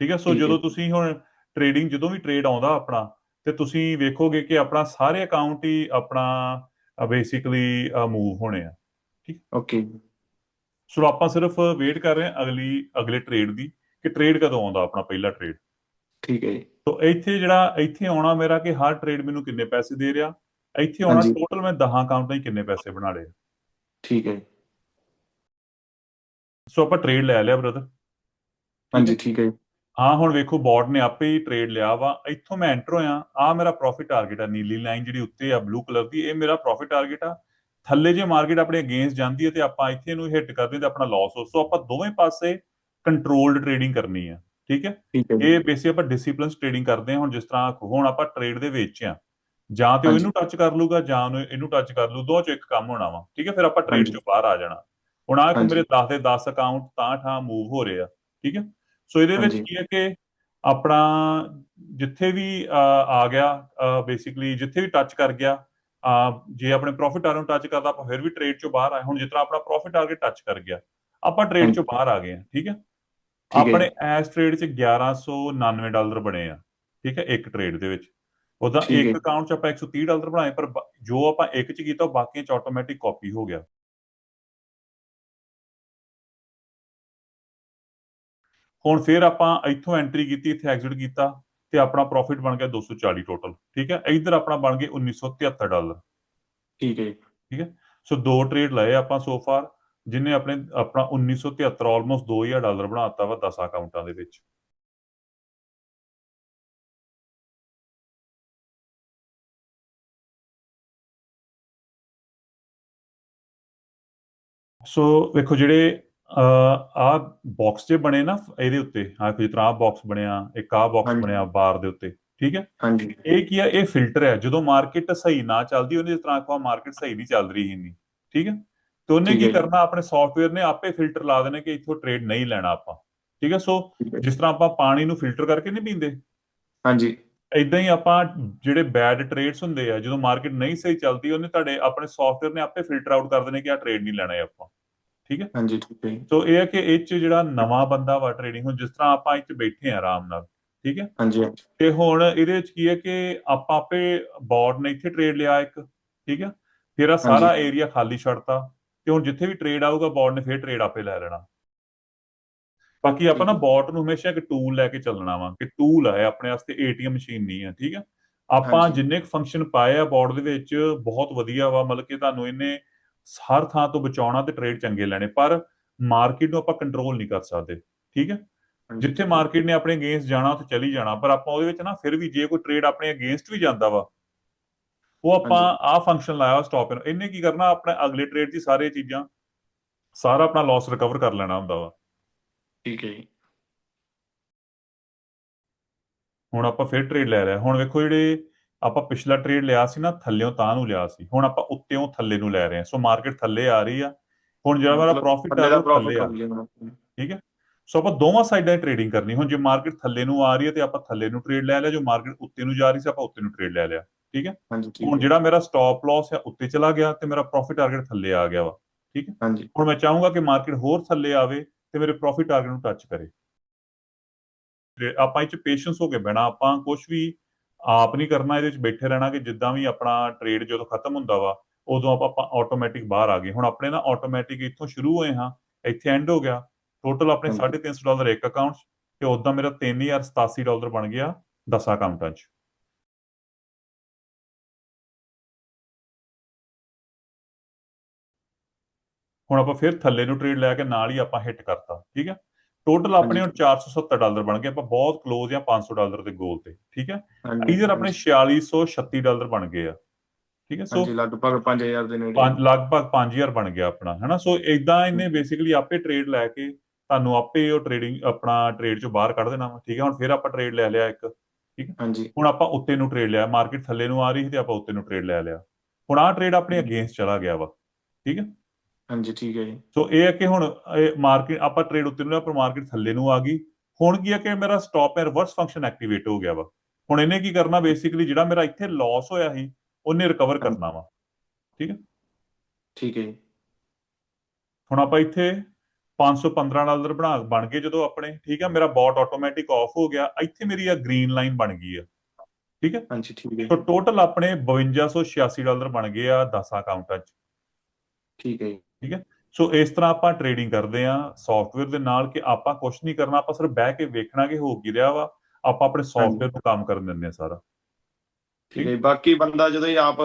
ਠੀਕ ਹੈ? ਸੋ। ਜਦੋਂ ਤੁਸੀਂ ਹੁਣ ਟ੍ਰੇਡਿੰਗ ਜਦੋਂ ਵੀ ਟ੍ਰੇਡ ਆਉਂਦਾ ਆਪਣਾ ਤੇ ਤੁਸੀਂ ਵੇਖੋਗੇ ਕਿ ਆਪਣਾ ਸਾਰੇ ਅਕਾਊਂਟ ਹੀ ਆਪਣਾ ਬੇਸਿਕਲੀ ਮੂਵ ਹੋਣੇ ਆ ਓਕੇ ਸੋ ਆਪਾਂ ਸਿਰਫ ਵੇਟ ਕਰ ਰਹੇ ਹਾਂ ਅਗਲੀ ਅਗਲੇ ਟ੍ਰੇਡ ਦੀ ਕਿ ਟ੍ਰੇਡ ਕਦੋਂ ਆਉਂਦਾ ਆਪਣਾ ਪਹਿਲਾ ਟ੍ਰੇਡ ਠੀਕ ਹੈ ਜੀ। ਸੋ ਇੱਥੇ ਜਿਹੜਾ ਇੱਥੇ ਆਉਣਾ ਮੇਰਾ ਕਿ ਹਰ ਟ੍ਰੇਡ ਮੈਨੂੰ ਕਿੰਨੇ ਪੈਸੇ ਦੇ ਰਿਹਾ ਇੱਥੇ ਆਉਣਾ। ਟੋਟਲ ਮੈਂ 10 ਅਕਾਊਂਟਾਂ ਹੀ ਕਿੰਨੇ ਪੈਸੇ ਬਣਾ ਲਏ ਠੀਕ ਹੈ। ਸੋ ਆਪਾਂ ਟ੍ਰੇਡ ਲੈ ਲਿਆ ਬ੍ਰਦਰ ਹਾਂਜੀ ਠੀਕ ਹੈ ਹਾਂ ਹੁਣ ਵੇਖੋ ਬੋਟ ਨੇ ਆਪੇ ਹੀ ਟ੍ਰੇਡ ਲਿਆ ਵਾ ਇੱਥੋਂ ਮੈਂ ਐਂਟਰ ਹੋਇਆ ਆ ਮੇਰਾ ਪ੍ਰੋਫਿਟ ਟਾਰਗੇਟ ਆ ਨੀਲੀ ਲਾਈਨ ਜਿਹੜੀ ਉੱਤੇ ਆ ਬਲੂ ਕਲਰ ਦੀ ਇਹ ਮੇਰਾ ਪ੍ਰੋਫਿਟ ਟਾਰਗੇਟ ਆ ਥੱਲੇ ਜੇ ਮਾਰਕੀਟ ਆਪਣੇ ਅਗੇਂਸਟ ਜਾਂਦੀ ਹੈ ਤੇ ਆਪਾਂ ਇੱਥੇ ਇਹਨੂੰ ਹਿੱਟ ਕਰਦੇ ਤੇ ਆਪਣਾ ਲਾਸ ਹੋ ਸੋ ਆਪਾਂ ਦੋਵੇਂ ਪਾਸੇ ਕੰਟਰੋਲਡ ਟ੍ਰੇਡਿੰਗ ਕਰਨੀ ਆ ਠੀਕ ਹੈ। ਇਹ ਬੇਸਿਕ ਆਪਾਂ ਡਿਸਪਲਿਨਸ ਟ੍ਰੇਡਿੰਗ ਕਰਦੇ ਹਾਂ ਹੁਣ ਜਿਸ ਤਰ੍ਹਾਂ ਹੁਣ ਆਪਾਂ ਟ੍ਰੇਡ ਦੇ ਵਿੱਚ ਆ ਜਾਂ ਤੇ ਉਹ। ਇਹਨੂੰ ਟੱਚ ਕਰ ਲੂਗਾ ਜਾਂ ਇਹਨੂੰ ਟੱਚ ਕਰ ਲੂ ਦੋ ਚੋਂ ਇੱਕ ਕੰਮ ਹੋਣਾ ਵਾ ਠੀਕ ਹੈ ਫਿਰ ਆਪਾਂ ਟ੍ਰੇਡ। ਚੋਂ ਬਾਹਰ ਆ ਜਾਣਾ ਹੁਣ ਹਾਂਜੀ। ਮੇਰੇ 10 ਦੇ 10 ਅਕਾਊਂਟ ਤਾਂ ਠਾਂ ਮੂਵ ਹੋ ਰਹੇ ਆ ਠੀਕ ਹੈ ਸੋ ਇਹਦੇ ਵਿੱਚ। ਕੀ ਹੈ ਕਿ ਆਪਣਾ ਜਿੱਥੇ ਵੀ ਆ ਗਿਆ ਬੇਸਿਕਲੀ ਜਿੱਥੇ ਵੀ ਟੱਚ ਕਰ ਗਿਆ ਜੇ ਆਪਣੇ ਪ੍ਰੋਫਿਟ ਟਾਰਗੇਟ ਨੂੰ ਟੱਚ ਕਰਦਾ ਆਪਾਂ ਫਿਰ ਵੀ ਟ੍ਰੇਡ ਚੋਂ ਬਾਹਰ ਆਏ ਹੁਣ ਜਿਸ ਤਰ੍ਹਾਂ ਆਪਣਾ ਪ੍ਰੋਫਿਟ ਟਾਰਗੇਟ ਟੱਚ ਕਰ ਗਿਆ ਆਪਾਂ ਟ੍ਰੇਡ ਚੋਂ। ਬਾਹਰ ਆ ਗਏ ਹਾਂ ਠੀਕ ਹੈ ਆਪਣੇ ਐਸ ਟ੍ਰੇਡ 'ਚ 1199 ਡਾਲਰ ਬਣੇ ਆ ਠੀਕ ਹੈ ਇੱਕ ਟ੍ਰੇਡ ਦੇ ਵਿੱਚ ਉਹਦਾ ਇੱਕ। ਅਕਾਊਂਟ 'ਚ ਆਪਾਂ 130 ਡਾਲਰ ਬਣਾਏ ਪਰ ਜੋ ਆਪਾਂ ਇੱਕ 'ਚ ਕੀਤਾ ਉਹ ਬਾਕੀਆਂ 'ਚ ਆਟੋਮੈਟਿਕ ਕਾਪੀ ਹੋ ਗਿਆ ਹੁਣ ਫਿਰ ਆਪਾਂ ਇੱਥੋਂ ਐਂਟਰੀ ਕੀਤੀ ਇੱਥੇ ਐਗਜ਼ਿਟ ਕੀਤਾ ਤੇ ਆਪਣਾ ਪ੍ਰੋਫਿਟ ਬਣ ਗਿਆ 240 ਟੋਟਲ ਠੀਕ ਹੈ? ਇੱਧਰ ਆਪਣਾ ਬਣ ਗਏ 1973 ਡਾਲਰ ਠੀਕ ਹੈ ਜੀ। ਸੋ ਦੋ ਟ੍ਰੇਡ ਲਏ ਆਪਾਂ ਸੋ ਫਾਰ ਜਿਨੇ ਆਪਣੇ ਆਪਣਾ 1973 ਆਲਮੋਸਟ 2000 ਡਾਲਰ ਬਣਾਤਾ ਵਾ 10 ਅਕਾਊਂਟਾਂ ਦੇ ਵਿੱਚ। ਸੋ ਵੇਖੋ ਜਿਹੜੇ ਆ ਬਾਕਸ ਜੇ ਬਣੇ ਨਾ ਇਹਦੇ ਉੱਤੇ ਆ ਜਿਸ ਤਰ੍ਹਾਂ ਆ ਬਾਕਸ ਬਣਿਆ ਇੱਕ ਆ ਬਾਕਸ। ਬਣਿਆ ਬਾਰ ਦੇ ਉੱਤੇ ਠੀਕ ਹੈ? ਹਾਂਜੀ। ਇਹ ਕੀ ਆ? ਇਹ ਫਿਲਟਰ ਹੈ। ਜਦੋਂ ਮਾਰਕੀਟ ਸਹੀ ਨਾ ਚੱਲਦੀ ਉਹਨੇ ਜਿਸ ਤਰ੍ਹਾਂ ਕੋ ਮਾਰਕੀਟ ਸਹੀ ਨਹੀਂ ਚੱਲ ਰਹੀ ਇੰਨੀ ਠੀਕ ਹੈ? ਤੇ ਉਹਨੇ ਕੀ ਹੈ। ਕਰਨਾ? ਆਪਣੇ ਸੌਫਟਵੇਅਰ ਨੇ ਆਪੇ ਫਿਲਟਰ ਲਾ ਦੇਣੇ ਕਿ ਇੱਥੋਂ ਟ੍ਰੇਡ ਨਹੀਂ ਲੈਣਾ ਆਪਾਂ ਠੀਕ ਹੈ? ਸੋ ਹੈ ਜਿਸ ਤਰ੍ਹਾਂ ਆਪਾਂ ਪਾਣੀ ਨੂੰ ਫਿਲਟਰ ਕਰਕੇ ਨਹੀਂ ਪੀਂਦੇ? ਹਾਂਜੀ। ਇਦਾਂ ਹੀ ਆਪਾਂ ਜਿਹੜੇ ਬੈਡ ਟ੍ਰੇਡਸ ਹੁੰਦੇ ਆ ਜਦੋਂ ਮਾਰਕੀਟ ਨਹੀਂ ਸਹੀ ਚੱਲਦੀ ਉਹਨੇ ਤੁਹਾਡੇ ਆਪਣੇ ਸੌਫਟਵੇਅਰ ਨੇ ਆਪੇ ਫਿਲਟਰ ਆਊਟ ਕਰ ਦੇਣੇ ਕਿ ਆ ਟ੍ਰੇਡ ਨਹੀਂ ਲੈਣਾ ਹੈ ਆਪਾਂ ਠੀਕ ਹੈ ਹਾਂਜੀ ਠੀਕ ਹੈ। ਸੋ ਇਹ ਹੈ ਕਿ ਇਹ ਚ ਜਿਹੜਾ ਨਵਾਂ ਬੰਦਾ ਵਾ ਟ੍ਰੇਡਿੰਗ ਹੁਣ ਜਿਸ ਤਰ੍ਹਾਂ ਆਪਾਂ ਇੱਥੇ ਬੈਠੇ ਆ ਆਰਾਮ ਨਾਲ ਠੀਕ ਹੈ ਹਾਂਜੀ ਤੇ ਹੁਣ ਇਹਦੇ ਵਿੱਚ ਕੀ ਹੈ ਕਿ ਆਪਾਂ ਆਪੇ ਬੋਰਡ ਨੇ ਇੱਥੇ ਟ੍ਰੇਡ ਲਿਆ ਇੱਕ ਠੀਕ ਹੈ ਫਿਰ ਆ ਸਾਰਾ। ਏਰੀਆ ਖਾਲੀ ਛੱਡਤਾ ਤੇ ਹੁਣ ਜਿੱਥੇ ਵੀ ਟ੍ਰੇਡ ਆਊਗਾ ਬੋਰਡ ਨੇ ਫਿਰ ਟ੍ਰੇਡ ਆਪੇ ਲੈ ਲੈਣਾ ਬਾਕੀ ਆਪਾਂ ਨਾ। ਬੋਟ ਨੂੰ ਹਮੇਸ਼ਾ ਇੱਕ ਟੂਲ ਲੈ ਕੇ ਚੱਲਣਾ ਵਾ ਕਿ ਟੂਲ ਹੈ ਆਪਣੇ ਵਾਸਤੇ ਏਟੀਐਮ ਮਸ਼ੀਨ ਨਹੀਂ ਹੈ ਠੀਕ ਹੈ ਆਪਾਂ। ਜਿੰਨੇ ਕੁ ਫੰਕਸ਼ਨ ਪਾਏ ਆ ਬੋਰਡ ਦੇ ਵਿੱਚ ਬਹੁਤ ਵਧੀਆ ਵਾ ਮਤਲਬ ਕਿ ਤੁਹਾਨੂੰ ਇਹਨੇ ਹਰ ਥਾਂ ਤੋਂ ਬਚਾਉਣਾ ਤੇ ਟ੍ਰੇਡ ਚੰਗੇ ਲੈਣੇ ਪਰ ਮਾਰਕੀਟ ਨੂੰ ਆਪਾਂ ਕੰਟਰੋਲ ਨਹੀਂ ਕਰ ਸਕਦੇ ਠੀਕ ਹੈ? ਜਿੱਥੇ ਮਾਰਕੀਟ ਨੇ ਆਪਣੇ ਅਗੇਂਸਟ ਜਾਣਾ ਉੱਥੇ ਚਲੀ ਜਾਣਾ ਪਰ ਆਪਾਂ ਉਹਦੇ ਵਿੱਚ ਨਾ ਫਿਰ ਵੀ ਜੇ ਕੋਈ ਟ੍ਰੇਡ ਆਪਣੇ ਅਗੇਂਸਟ ਵੀ ਜਾਂਦਾ ਵਾ ਉਹ ਆਪਾਂ। ਆਹ ਫੰਕਸ਼ਨ ਲਾਇਆ ਸਟਾਪ ਇਹਨੇ ਕੀ ਕਰਨਾ ਆਪਣੇ ਅਗਲੇ ਟ੍ਰੇਡ ਹੀ ਸਾਰੇ ਚੀਜ਼ਾਂ ਸਾਰਾ ਆਪਣਾ ਲਾਸ ਰਿਕਵਰ ਕਰ ਲੈਣਾ ਹੁੰਦਾ ਵਾ। ਠੀਕ ਹੈ ਜੀ। ਹੁਣ ਆਪਾਂ ਫਿਰ ਟ੍ਰੇਡ ਲੈ ਲਿਆ ਹੁਣ ਵੇਖੋ ਜਿਹੜੇ ਆਪਾਂ ਪਿਛਲਾ ਟ੍ਰੇਡ ਲਿਆ ਸੀ ਨਾ ਥੱਲਿਓਂ ਤਾਂ ਨੂੰ ਲਿਆ ਸੀ। ਹੁਣ ਆਪਾਂ ਉੱਤੇੋਂ ਥੱਲੇ ਨੂੰ ਲੈ ਰਹੇ ਹਾਂ। ਸੋ ਮਾਰਕੀਟ ਥੱਲੇ ਆ ਰਹੀ ਆ। ਹੁਣ ਜਿਹੜਾ ਮੇਰਾ ਮਤਲਬ ਪ੍ਰੋਫਿਟ ਆ ਉਹ ਥੱਲੇ ਆ। ਹੋ ਠੀਕ ਹੈ? ਸੋ ਆਪਾਂ ਦੋਵਾਂ ਸਾਈਡਾਂ 'ਤੇ ਟ੍ਰੇਡਿੰਗ ਕਰਨੀ। ਹੁਣ ਜੇ ਮਾਰਕੀਟ ਥੱਲੇ ਨੂੰ ਆ ਰਹੀ ਹੈ ਤੇ ਆਪਾਂ ਥੱਲੇ ਨੂੰ ਟ੍ਰੇਡ ਲੈ ਲਿਆ। ਜੋ ਮਾਰਕੀਟ ਉੱਤੇ ਨੂੰ ਜਾ ਰਹੀ ਸੀ ਆਪਾਂ ਉੱਤੇ ਨੂੰ ਟ੍ਰੇਡ ਲੈ ਲਿਆ। ਹਾਂਜੀ ਠੀਕ ਹੁਣ ਹੈ। ਜਿਹੜਾ ਮੇਰਾ ਸਟਾਪ ਲਾਸ ਹੈ ਉੱਤੇ ਚਲਾ ਗਿਆ ਤੇ ਮੇਰਾ ਪ੍ਰੋਫਿਟ ਟਾਰਗੇਟ ਥੱਲੇ ਆ ਗਿਆ ਵਾ। ਹਾਂਜੀ। ਹੁਣ ਮੈਂ ਚਾਹੂੰਗਾ ਕਿ ਮਾਰਕੀਟ ਹੋਰ ਥੱਲੇ ਆਵੇ ਤੇ ਮੇਰੇ ਪ੍ਰੋਫਿਟ ਟਾਰਗੇਟ ਨੂੰ ਟੱਚ ਕਰੇ। ਤੇ ਆਪਾਂ ਇਹ ਚ ਪੇਸ਼ੈਂਸ ਹੋ ਕੇ ਬਹਿਣਾ। ਆਪਾਂ ਕੁਝ ਵੀ ਆਪ ਨਹੀਂ ਕਰਨਾ ਇਹਦੇ ਵਿੱਚ ਬੈਠੇ ਰਹਿਣਾ ਕਿ ਜਿੱਦਾਂ ਵੀ ਆਪਣਾ ਟ੍ਰੇਡ ਜਦੋਂ ਖਤਮ ਹੁੰਦਾ ਵਾ ਉਦੋਂ ਆਪਾਂ ਆਪਾਂ ਆਟੋਮੈਟਿਕ ਬਾਹਰ ਆ ਗਏ। ਹੁਣ ਆਪਣੇ ਨਾ ਆਟੋਮੈਟਿਕ ਇੱਥੋਂ ਸ਼ੁਰੂ ਹੋਏ ਹਾਂ ਇੱਥੇ ਐਂਡ ਹੋ ਗਿਆ। ਟੋਟਲ ਆਪਣੇ ਹਾਂਜੀ। 350 ਡਾਲਰ ਇੱਕ ਅਕਾਊਂਟ ਤੇ ਉਦਾਂ ਮੇਰਾ 3087 ਡਾਲਰ ਬਣ ਗਿਆ 10 ਅਕਾਊਂਟਾਂ 'ਚ। ਹੁਣ ਆਪਾਂ ਫਿਰ ਥੱਲੇ ਨੂੰ ਟ੍ਰੇਡ ਲੈ ਕੇ ਨਾਲ ਹੀ ਆਪਾਂ ਹਿੱਟ ਕਰਤਾ ਠੀਕ ਹੈ? ਟੋਟਲ ਆਪਣੇ ਹੁਣ 470 ਡਾਲਰ ਬਣ ਗਏ ਆਪਾਂ ਬਹੁਤ ক্লোਜ਼ ਆ 500 ਡਾਲਰ ਦੇ ਗੋਲ ਤੇ ਠੀਕ ਹੈ? ਈਜ਼ਰ ਆਪਣੇ 4636 ਡਾਲਰ ਬਣ ਗਏ ਆ ਠੀਕ ਹੈ? ਸੋ ਹਾਂਜੀ ਲਗਭਗ 5000 ਦੇ ਨੇੜੇ। ਲਗਭਗ 5000 ਬਣ ਗਿਆ ਆਪਣਾ ਹੈਨਾ? ਸੋ ਇਦਾਂ ਇਹਨੇ ਬੇਸਿਕਲੀ ਆਪੇ ਟ੍ਰੇਡ ਲੈ ਕੇ ਤੁਹਾਨੂੰ ਆਪੇ ਉਹ ਟ੍ਰੇਡਿੰਗ ਆਪਣਾ ਟ੍ਰੇਡ ਚੋਂ ਬਾਹਰ ਕੱਢ ਦੇਣਾ ਵਾ ਠੀਕ ਹੈ? ਹੁਣ ਫਿਰ ਆਪਾਂ ਟ੍ਰੇਡ ਲੈ ਲਿਆ ਇੱਕ ਹਾਂਜੀ। ਹੁਣ ਆਪਾਂ ਉੱਤੇ ਨੂੰ ਟ੍ਰੇਡ ਲਿਆ ਮਾਰਕੀਟ ਥੱਲੇ ਨੂੰ ਆ ਰਹੀ ਸੀ ਤੇ ਆਪਾਂ ਉੱਤੇ ਨੂੰ ਟ੍ਰੇਡ ਲੈ ਲਿਆ। ਹੁਣ ਆਹ ਟ੍ਰੇਡ ਆਪਣੇ ਅਗੇਂਸਟ ਚਲਾ ਗਿਆ ਵਾ ਠੀਕ ਹੈ? ਹਾਂਜੀ ਠੀਕ ਹੈ ਜੀ। ਸੋ ਇਹ ਹੈ ਕਿ ਹੁਣ ਮਾਰਕੀਟ ਆਪਾਂ ਟ੍ਰੇਡ ਉੱਤੇ ਨੂੰ ਪਰ ਮਾਰਕੀਟ ਥੱਲੇ ਨੂੰ ਆ ਗਈ। ਹੁਣ ਕੀ ਹੈ ਕਿ ਮੇਰਾ stop and reverse function activate ਹੋ ਗਿਆ ਵਾ। ਹੁਣ ਇਹਨੇ ਕੀ ਕਰਨਾ ਬੇਸਿਕਲੀ ਜਿਹੜਾ ਮੇਰਾ ਇੱਥੇ ਲਾਸ ਹੋਇਆ ਸੀ ਉਹਨੇ ਰਿਕਵਰ ਕਰਨਾ ਵਾ। ਠੀਕ ਹੈ? ਜੀ। ਹੁਣ ਆਪਾਂ ਇੱਥੇ 515 ਡਾਲਰ ਬਣਾ ਬਣ ਗਏ ਜਦੋਂ ਆਪਣੇ। ਠੀਕ ਹੈ? ਮੇਰਾ ਬੋਟ ਆਟੋਮੈਟਿਕ ਆਫ ਹੋ ਗਿਆ। ਇੱਥੇ ਮੇਰੀ ਆ ਗ੍ਰੀਨ ਲਾਈਨ ਬਣ ਗਈ ਆ। ਠੀਕ ਹੈ? ਹਾਂਜੀ ਠੀਕ ਹੈ। ਸੋ ਟੋਟਲ ਆਪਣੇ 5286 ਡਾਲਰ ਬਣ ਗਏ ਆ 10 ਅਕਾਊਂਟਾਂ 'ਚ। ਠੀਕ ਹੈ ਜੀ ਸੋ ਇਸ ਤਰ੍ਹਾਂ ਆਪਾਂ ਟ੍ਰੇਡਿੰਗ ਕਰਦੇ ਆ ਸੌਫਟਵੇਅਰ ਦੇ ਨਾਲ ਕਿ ਆਪਾਂ ਕੁਝ ਨਹੀਂ ਕਰਨਾ ਆਪਾਂ ਸਿਰਫ ਬਹਿ ਕੇ ਵੇਖਣਾ ਕਿ ਹੋ ਕੀ ਰਿਹਾ ਵਾ ਆਪਾਂ ਆਪਣੇ ਸੌਫਟਵੇਅਰ ਨੂੰ ਕੰਮ ਕਰਨ ਦਿੰਦੇ ਆ ਸਾਰਾ। ਠੀਕ ਹੈ। ਬਾਕੀ ਬੰਦਾ ਜਦੋਂ ਇਹ ਆਪ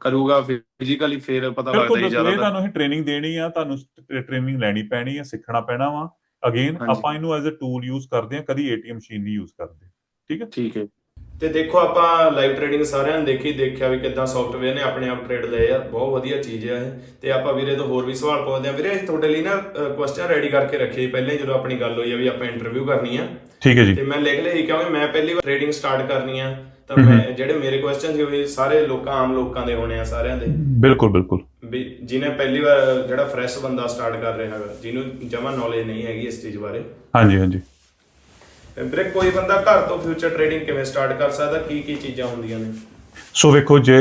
ਕਰੂਗਾ ਫਿਜ਼ੀਕਲੀ ਫੇਰ ਪਤਾ ਲੱਗਦਾ ਹੀ ਬਿਲਕੁਲ। ਇਹ ਜ਼ਿਆਦਾ। ਤੁਹਾਨੂੰ ਹੀ ਟ੍ਰੇਨਿੰਗ ਦੇਣੀ ਆ ਤੁਹਾਨੂੰ ਟ੍ਰੇਨਿੰਗ ਲੈਣੀ ਪੈਣੀ ਆ ਸਿੱਖਣਾ ਪੈਣਾ ਵਾ। ਅਗੇਨ। ਆਪਾਂ ਇਹਨੂੰ ਐਜ਼ ਅ ਟੂਲ ਯੂਜ਼ ਕਰਦੇ ਆ ਕਦੀ ਏਟੀਐਮ ਮਸ਼ੀਨ ਨਹੀਂ ਯੂਜ਼ ਕਰਦੇ। ਠੀਕ ਹੈ। ਤੇ ਦੇਖੋ ਆਪਾਂ ਲਾਈਵ ਟ੍ਰੇਡਿੰਗ ਸਾਰਿਆਂ ਨੇ ਦੇਖੀ ਦੇਖਿਆ ਵੀ ਕਿਦਾਂ ਸੌਫਟਵੇਅਰ ਨੇ ਆਪਣੇ ਆਪ ਟ੍ਰੇਡ ਲਏ ਆ ਬਹੁਤ ਵਧੀਆ ਚੀਜ਼ ਆ ਇਹ। ਤੇ ਆਪਾਂ ਵੀਰੇ ਤੋਂ ਹੋਰ ਵੀ ਸਵਾਲ ਪੁੱਛਦੇ ਆ। ਵੀਰੇ ਅਸੀਂ ਤੁਹਾਡੇ ਲਈ ਨਾ ਕੁਐਸਚਨ ਰੈਡੀ ਕਰਕੇ ਰੱਖੇ ਪਹਿਲਾਂ ਜਦੋਂ ਆਪਣੀ ਗੱਲ ਹੋਈ ਆ ਵੀ ਆਪਾਂ ਇੰਟਰਵਿਊ ਕਰਨੀ ਆ। ਠੀਕ ਹੈ ਜੀ। ਤੇ ਮੈਂ ਲਿਖ ਸੀ ਕਿਉਂਕਿ ਮੈਂ ਪਹਿਲੀ ਵਾਰ ਟ੍ਰੇਡਿੰਗ ਸਟਾਰਟ ਕਰਨੀ ਆ ਤਾਂ। ਮੈਂ ਜਿਹੜੇ ਮੇਰੇ ਕੁਐਸਚਨ ਸੀ ਉਹ ਸਾਰੇ ਲੋਕਾਂ ਆਮ ਲੋਕਾਂ ਦੇ ਹੋਣੇ ਆ ਸਾਰਿਆਂ ਦੇ। ਬਿਲਕੁਲ ਬਿਲਕੁਲ। ਵੀ ਜਿਹਨੇ ਪਹਿਲੀ ਵਾਰ ਜਿਹੜਾ ਫਰੈਸ਼ ਬੰਦਾ ਸਟਾਰਟ ਕਰ ਰਿਹਾ ਹੈਗਾ ਜਿਹਨੂੰ ਜਮਾ ਨੌਲੇਜ ਨਹੀਂ ਹੈਗੀ ਇਸ ਚੀਜ਼ ਬਾਰੇ। ਹਾਂਜੀ ਹਾਂਜੀ। ਵੀਰੇ ਕੋਈ ਬੰਦਾ ਘਰ ਤੋਂ ਫਿਊਚਰ ਟ੍ਰੇਡਿੰਗ ਕਿਵੇਂ ਸਟਾਰਟ ਕਰ ਸਕਦਾ? ਕੀ ਕੀ ਚੀਜ਼ਾਂ ਹੁੰਦੀਆਂ ਨੇ? ਸੋ ਵੇਖੋ, ਜੇ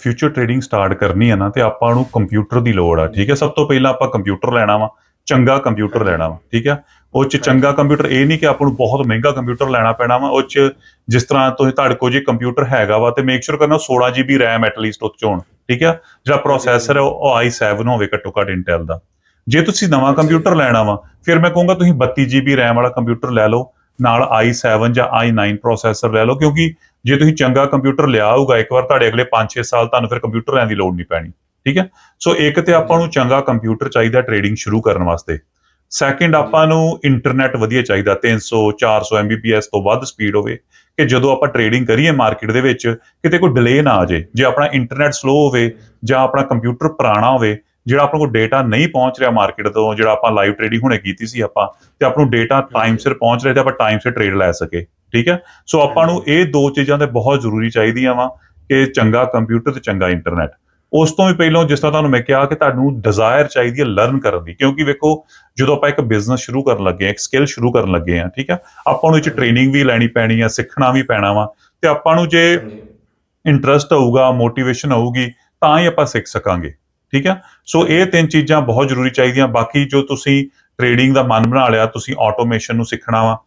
ਫਿਊਚਰ ਟ੍ਰੇਡਿੰਗ ਸਟਾਰਟ ਕਰਨੀ ਹੈ ਨਾ, ਤੇ ਆਪਾਂ ਨੂੰ ਕੰਪਿਊਟਰ ਦੀ ਲੋੜ ਆ, ਠੀਕ ਹੈ? ਸਭ ਤੋਂ ਪਹਿਲਾਂ ਆਪਾਂ ਕੰਪਿਊਟਰ ਲੈਣਾ ਵਾ, ਚੰਗਾ ਕੰਪਿਊਟਰ ਲੈਣਾ ਵਾ, ਠੀਕ ਹੈ? ਉਹ ਚ ਚੰਗਾ ਕੰਪਿਊਟਰ ਇਹ ਨਹੀਂ ਕਿ ਆਪਾਂ ਨੂੰ ਬਹੁਤ ਮਹਿੰਗਾ ਕੰਪਿਊਟਰ ਲੈਣਾ ਪੈਣਾ ਵਾ, ਉਹ ਚ ਜਿਸ ਤਰ੍ਹਾਂ ਤੁਸੀਂ ਤੁਹਾਡੇ ਕੋਲ ਜੇ ਕੰਪਿਊਟਰ ਹੈਗਾ ਵਾ, ਤੇ ਮੇਕ ਸ਼ੋਰ ਕਰਨਾ 16 GB RAM ਐਟਲੀਸਟ ਉਹ 'ਚ ਹੋਣ, ਠੀਕ ਹੈ? ਜਿਹੜਾ ਪ੍ਰੋਸੈਸਰ ਹੈ, ਉਹ i7 ਹੋਵੇ ਘੱਟੋ ਘੱਟ ਇੰਟੈਲ ਦਾ। ਜੇ ਤੁਸੀਂ ਨਵਾਂ ਕੰਪਿਊਟਰ ਲੈਣਾ ਵਾ, ਫਿਰ ਮੈਂ ਕਹੂੰਗਾ ਤੁਸੀਂ 32 GB RAM ਵਾਲਾ ਕੰਪਿਊਟਰ ਲੈ ਲਓ ਨਾਲ i7 ਜਾਂ i9 ਪ੍ਰੋਸੈਸਰ ਲੈ ਲਓ, ਕਿਉਂਕਿ ਜੇ ਤੁਸੀਂ ਚੰਗਾ ਕੰਪਿਊਟਰ ਲਿਆ ਹੋਊਗਾ, ਇੱਕ ਵਾਰ ਤੁਹਾਡੇ ਅਗਲੇ 5-6 ਸਾਲ ਤੁਹਾਨੂੰ ਫਿਰ ਕੰਪਿਊਟਰ ਲੈਣ ਦੀ ਲੋੜ ਨਹੀਂ ਪੈਣੀ, ਠੀਕ ਹੈ? ਸੋ ਇੱਕ ਤੇ ਆਪਾਂ ਨੂੰ ਚੰਗਾ ਕੰਪਿਊਟਰ ਚਾਹੀਦਾ ਟ੍ਰੇਡਿੰਗ ਸ਼ੁਰੂ ਕਰਨ ਵਾਸਤੇ। ਸੈਕਿੰਡ ਆਪਾਂ ਨੂੰ ਇੰਟਰਨੈਟ ਵਧੀਆ ਚਾਹੀਦਾ 300 400 Mbps ਤੋਂ ਵੱਧ ਸਪੀਡ ਹੋਵੇ, ਕਿ ਜਦੋਂ ਆਪਾਂ ਟ੍ਰੇਡਿੰਗ ਕਰੀਏ ਮਾਰਕੀਟ ਦੇ ਵਿੱਚ, ਕਿਤੇ ਕੋਈ ਡਿਲੇ ਨਾ ਆ ਜੇ ਜੇ ਆਪਣਾ ਇੰਟਰਨੈਟ ਸਲੋ ਹੋਵੇ ਜਾਂ ਆਪਣਾ ਕੰਪਿਊਟਰ ਪੁਰਾਣਾ ਹੋਵੇ ਜਿਹੜਾ ਆਪਣੇ ਕੋਲ ਡੇਟਾ ਨਹੀਂ ਪਹੁੰਚ ਰਿਹਾ ਮਾਰਕੀਟ ਤੋਂ ਜਿਹੜਾ ਆਪਾਂ ਲਾਈਵ ਟ੍ਰੇਡਿੰਗ ਹੁਣੇ ਕੀਤੀ ਸੀ ਆਪਾਂ ਤੇ ਆਪਾਂ ਨੂੰ ਡੇਟਾ ਟਾਈਮ ਸਿਰ ਪਹੁੰਚ ਰਿਹਾ ਤੇ ਆਪਾਂ ਟਾਈਮ ਸਿਰ ਟ੍ਰੇਡ ਲੈ ਸਕੇ ਠੀਕ ਹੈ? ਸੋ ਆਪਾਂ ਨੂੰ ਇਹ ਦੋ ਚੀਜ਼ਾਂ ਤੇ ਬਹੁਤ ਜ਼ਰੂਰੀ ਚਾਹੀਦੀਆਂ ਵਾ ਕਿ ਚੰਗਾ ਕੰਪਿਊਟਰ ਤੇ ਚੰਗਾ ਇੰਟਰਨੈਟ ਉਸ ਤੋਂ ਵੀ ਪਹਿਲਾਂ ਜਿਸ ਤਰ੍ਹਾਂ ਤੁਹਾਨੂੰ ਮੈਂ ਕਿਹਾ ਕਿ ਤੁਹਾਨੂੰ ਡਿਜ਼ਾਇਰ ਚਾਹੀਦੀ ਹੈ ਲਰਨ ਕਰਨ ਦੀ ਕਿਉਂਕਿ ਵੇਖੋ ਜਦੋਂ ਆਪਾਂ ਇੱਕ ਬਿਜ਼ਨਸ ਸ਼ੁਰੂ ਕਰਨ ਲੱਗੇ ਆ ਇੱਕ ਸਕਿੱਲ ਸ਼ੁਰੂ ਕਰਨ ਲੱਗੇ ਆ ਠੀਕ ਹੈ? ਆਪਾਂ ਨੂੰ ਇਹ ਚ ਟ੍ਰੇਨਿੰਗ ਵੀ ਲੈਣੀ ਪੈਣੀ ਆ ਸਿੱਖਣਾ ਵੀ ਪੈਣਾ ਵਾ ਤੇ ਆਪਾਂ ਨੂੰ ਜੇ ਇੰਟਰਸਟ ਹੋਊਗਾ ਮੋਟੀਵੇਸ਼ਨ ਹੋਊਗੀ ਤਾਂ ਹੀ ਆਪਾਂ ਸਿੱਖ ਸਕਾਂਗੇ। ਠੀਕ ਹੈ? ਸੋ ਇਹ ਤਿੰਨ ਚੀਜ਼ਾਂ ਬਹੁਤ ਜ਼ਰੂਰੀ ਚਾਹੀਦੀਆਂ। ਬਾਕੀ ਜੋ ਤੁਸੀਂ ਟ੍ਰੇਡਿੰਗ ਦਾ ਮਨ ਬਣਾ ਲਿਆ ਤੁਸੀਂ ਆਟੋਮੇਸ਼ਨ ਨੂੰ ਸਿੱਖਣਾ ਵਾ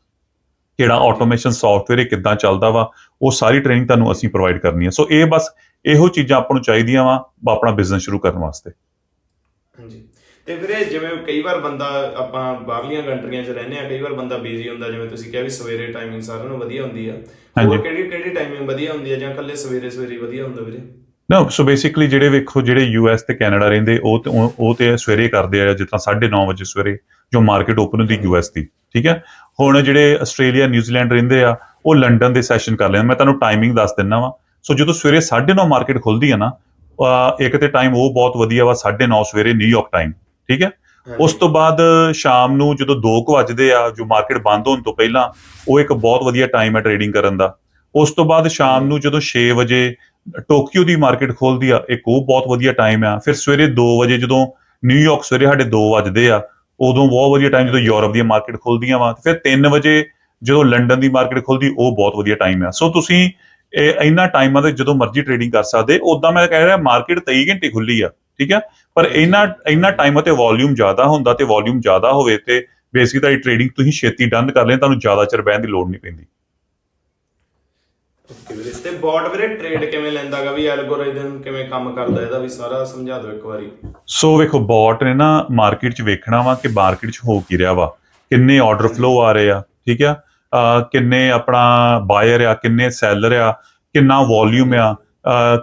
ਕਿਹੜਾ ਆਟੋਮੇਸ਼ਨ ਸੌਫਟਵੇਅਰ ਇਹ ਕਿੱਦਾਂ ਚੱਲਦਾ ਵਾ ਉਹ ਸਾਰੀ ਟ੍ਰੇਨਿੰਗ ਤੁਹਾਨੂੰ ਅਸੀਂ ਪ੍ਰੋਵਾਈਡ ਕਰਨੀ ਹੈ। ਸੋ ਇਹ ਬਸ ਇਹੋ ਚੀਜ਼ਾਂ ਆਪਾਂ ਨੂੰ ਚਾਹੀਦੀਆਂ ਵਾ ਆਪਣਾ ਬਿਜ਼ਨਸ ਸ਼ੁਰੂ ਕਰਨ ਵਾਸਤੇ। ਹਾਂਜੀ। ਤੇ ਵੀਰੇ ਜਿਵੇਂ ਕਈ ਵਾਰ ਬੰਦਾ ਆਪਾਂ ਬਾਹਰਲੀਆਂ ਕੰਟਰੀਆਂ 'ਚ ਰਹਿੰਦੇ ਆ ਕਈ ਵਾਰ ਬੰਦਾ ਬਿਜ਼ੀ ਹੁੰਦਾ ਜਿਵੇਂ ਤੁਸੀਂ ਕਿਹਾ ਵੀ ਸਵੇਰੇ ਟਾਈਮਿੰਗ ਸਾਰਿਆਂ ਨੂੰ ਵਧੀਆ ਹੁੰਦੀ ਆ। ਹੋਰ ਕਿਹੜੀ ਕਿਹੜੀ ਟਾਈਮਿੰਗ ਵਧੀਆ ਹੁੰਦੀ ਆ ਜਾਂ ਇਕੱਲੇ ਸਵੇਰੇ ਸਵੇਰੇ ਵਧੀਆ ਹੁੰਦਾ ਵੀਰੇ? ਨਾ ਸੋ ਬੇਸਿਕਲੀ ਜਿਹੜੇ ਵੇਖੋ ਜਿਹੜੇ ਯੂਐਸ ਤੇ ਕੈਨੇਡਾ ਰਹਿੰਦੇ ਉਹ ਤੇ ਉਹ ਉਹ ਤੇ ਸਵੇਰੇ ਕਰਦੇ ਆ ਜਿੱਦਾਂ 9:30 ਵਜੇ ਸਵੇਰੇ ਜੋ ਮਾਰਕੀਟ ਓਪਨ ਹੁੰਦੀ ਯੂਐਸ ਦੀ ਠੀਕ ਹੈ? ਹੁਣ ਜਿਹੜੇ ਆਸਟ੍ਰੇਲੀਆ ਨਿਊਜ਼ੀਲੈਂਡ ਰਹਿੰਦੇ ਆ ਉਹ ਲੰਡਨ ਦੇ ਸੈਸ਼ਨ ਕਰ ਲੈਂਦੇ ਮੈਂ ਤੁਹਾਨੂੰ ਟਾਈਮਿੰਗ ਦੱਸ ਦਿੰਦਾ ਵਾਂ। ਸੋ ਜਦੋਂ ਸਵੇਰੇ 9:30 ਮਾਰਕੀਟ ਖੁੱਲਦੀ ਆ ਨਾ ਇੱਕ ਤੇ ਟਾਈਮ ਉਹ ਬਹੁਤ ਵਧੀਆ ਵਾ 9:30 ਸਵੇਰੇ ਨਿਊਯਾਰਕ ਟਾਈਮ ਠੀਕ ਹੈ? ਉਸ ਤੋਂ ਬਾਅਦ ਸ਼ਾਮ ਨੂੰ ਜਦੋਂ 2 ਕੁ ਵੱਜਦੇ ਆ ਜੋ ਮਾਰਕੀਟ ਬੰਦ ਹੋਣ ਤੋਂ ਪਹਿਲਾਂ ਉਹ ਇੱਕ ਬਹੁਤ ਵਧੀਆ ਟਾਈਮ ਹੈ ਟ੍ਰੇਡਿੰਗ ਕਰਨ ਦਾ। ਉਸ ਤੋਂ ਬਾਅਦ ਸ਼ਾਮ ਨੂੰ ਜਦੋਂ 6 ਵਜੇ ਟੋਕੀਓ ਦੀ ਮਾਰਕੀਟ ਖੋਲਦੀ ਆ, ਇੱਕ ਉਹ ਬਹੁਤ ਵਧੀਆ ਟਾਈਮ ਆ। ਫਿਰ ਸਵੇਰੇ 2 ਵਜੇ ਜਦੋਂ ਨਿਊਯਾਰਕ ਸਵੇਰੇ ਸਾਡੇ 2 ਵੱਜਦੇ ਆ, ਉਦੋਂ ਬਹੁਤ ਵਧੀਆ ਟਾਈਮ ਜਦੋਂ ਯੂਰਪ ਦੀਆਂ ਮਾਰਕੀਟ ਖੁੱਲਦੀਆਂ ਵਾ। ਫਿਰ 3 ਵਜੇ ਜਦੋਂ ਲੰਡਨ ਦੀ ਮਾਰਕੀਟ ਖੁੱਲਦੀ, ਉਹ ਬਹੁਤ ਵਧੀਆ ਟਾਈਮ ਆ। ਸੋ ਤੁਸੀਂ ਇਹ ਇਹਨਾਂ ਟਾਈਮਾਂ ਦੇ ਜਦੋਂ ਮਰਜ਼ੀ ਟ੍ਰੇਡਿੰਗ ਕਰ ਸਕਦੇ ਉਦਾਂ ਮੈਂ ਕਹਿ ਰਿਹਾ ਮਾਰਕੀਟ 23 ਘੰਟੇ ਖੁੱਲੀ ਆ, ਠੀਕ ਆ? ਪਰ ਇਹਨਾਂ ਇਹਨਾਂ ਟਾਈਮਾਂ ਤੇ ਵੋਲਿਊਮ ਜ਼ਿਆਦਾ ਹੁੰਦਾ ਤੇ ਵੋਲਿਊਮ ਜ਼ਿਆਦਾ ਹੋਵੇ ਤੇ ਬੇਸਿਕ ਤਾਂ ਟ੍ਰੇਡਿੰਗ ਤੁਸੀਂ ਛੇਤੀ ਡਨ ਕਰ ਲੈਣ, ਤੁਹਾਨੂੰ ਜ਼ਿਆਦਾ ਚਿਰ ਬਹਿਣ ਦੀ ਲੋੜ ਨਹੀਂ ਪੈਂਦੀ। ਓਕੇ ਵੀਰੇ ਤੇ ਬੋਟ ਵੀਰੇ ਟ੍ਰੇਡ ਕਿਵੇਂ ਲੈਂਦਾਗਾ? ਵੀ ਐਲਗੋਰਿਦਮ ਕਿਵੇਂ ਕੰਮ ਕਰਦਾ? ਇਹਦਾ ਵੀ ਸਾਰਾ ਸਮਝਾ ਦਿਓ ਇੱਕ ਵਾਰੀ। ਸੋ ਵੇਖੋ, ਬੋਟ ਨੇ ਨਾ ਮਾਰਕੀਟ 'ਚ ਵੇਖਣਾ ਵਾ ਕਿ ਮਾਰਕੀਟ 'ਚ ਹੋ ਕੀ ਰਿਹਾ ਵਾ। ਕਿੰਨੇ ਆਰਡਰ ਫਲੋ ਆ ਰਹੇ ਆ, ਠੀਕ ਆ? ਕਿੰਨੇ ਆਪਣਾ ਬਾਇਰ ਆ, ਕਿੰਨੇ ਸੈਲਰ ਆ, ਕਿੰਨਾ ਵੋਲਿਊਮ ਆ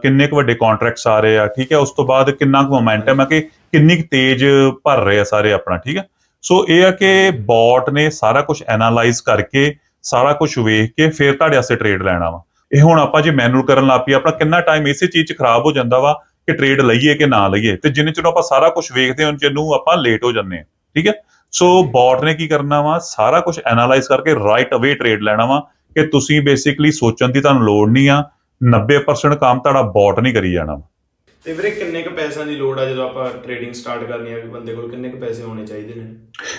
ਕਿੰਨੇ ਕੁ ਵੱਡੇ ਕੰਟਰੈਕਟਸ ਆ ਰਹੇ ਆ, ਠੀਕ ਹੈ ਉਸ ਤੋਂ ਬਾਅਦ ਕਿੰਨਾ ਕੁ ਮੋਮੈਂਟਮ ਆ ਕਿ ਕਿੰਨੀ ਕੁ ਤੇਜ਼ ਭਰ ਰਹੇ ਆ ਸਾਰੇ ਆਪਣਾ, ਠੀਕ ਹੈ ਸੋ ਇਹ ਆ ਕਿ ਬੋਟ ਨੇ ਸਾਰਾ ਕੁਝ ਐਨਾਲਾਈਜ਼ ਕਰਕੇ, ਸਾਰਾ ਕੁਝ ਵੇਖ ਕੇ ਫਿਰ ਤੁਹਾਡੇ ਵਾਸਤੇ ਟ੍ਰੇਡ ਲੈਣਾ ਵਾ। ਇਹ ਹੁਣ ਆਪਾਂ ਜੇ ਮੈਨੂਅਲ ਕਰਨ ਲੱਗ ਪਈਏ, ਆਪਣਾ ਕਿੰਨਾ ਟਾਈਮ ਇਸੇ ਚੀਜ਼ 'ਚ ਖਰਾਬ ਹੋ ਜਾਂਦਾ ਵਾ ਕਿ ਟ੍ਰੇਡ ਲਈਏ ਕਿ ਨਾ ਲਈਏ। ਤੇ ਜਿੰਨੇ ਚਿਰ ਆਪਾਂ ਸਾਰਾ ਕੁਝ ਵੇਖਦੇ ਹਾਂ ਜਿਹਨੂੰ ਆਪਾਂ ਲੇਟ ਹੋ ਜੰਨੇ ਆ ਠੀਕ ਹੈ? ਸੋ ਬੋਟ ਨੇ ਕੀ ਕਰਨਾ ਵਾ? ਸਾਰਾ ਕੁਝ ਐਨਾਲਾਈਜ਼ ਕਰਕੇ ਰਾਈਟ ਅਵੇ ਟ੍ਰੇਡ ਲੈਣਾ ਵਾ ਕਿ ਤੁਸੀਂ ਬੇਸਿਕਲੀ ਸੋਚਣ ਦੀ ਤੁਹਾਨੂੰ ਲੋੜ ਨਹੀਂ ਆ। 90% ਕੰਮ ਤੁਹਾਡਾ ਬੋਟ ਨਹੀਂ ਕਰੀ ਜਾਣਾ ਵਾ। ਤੇ ਵੀਰੇ ਕਿੰਨੇ ਕ ਪੈਸਿਆਂ ਦੀ ਲੋੜ ਆ ਜਦੋਂ ਆਪਾਂ ਟ੍ਰੇਡਿੰਗ ਸਟਾਰਟ ਕਰਨੀ ਆ ਵੀ ਬੰਦੇ ਕੋਲ ਕਿੰਨੇ ਕ ਪੈਸੇ ਹੋਣੇ ਚਾਹੀਦੇ ਨੇ?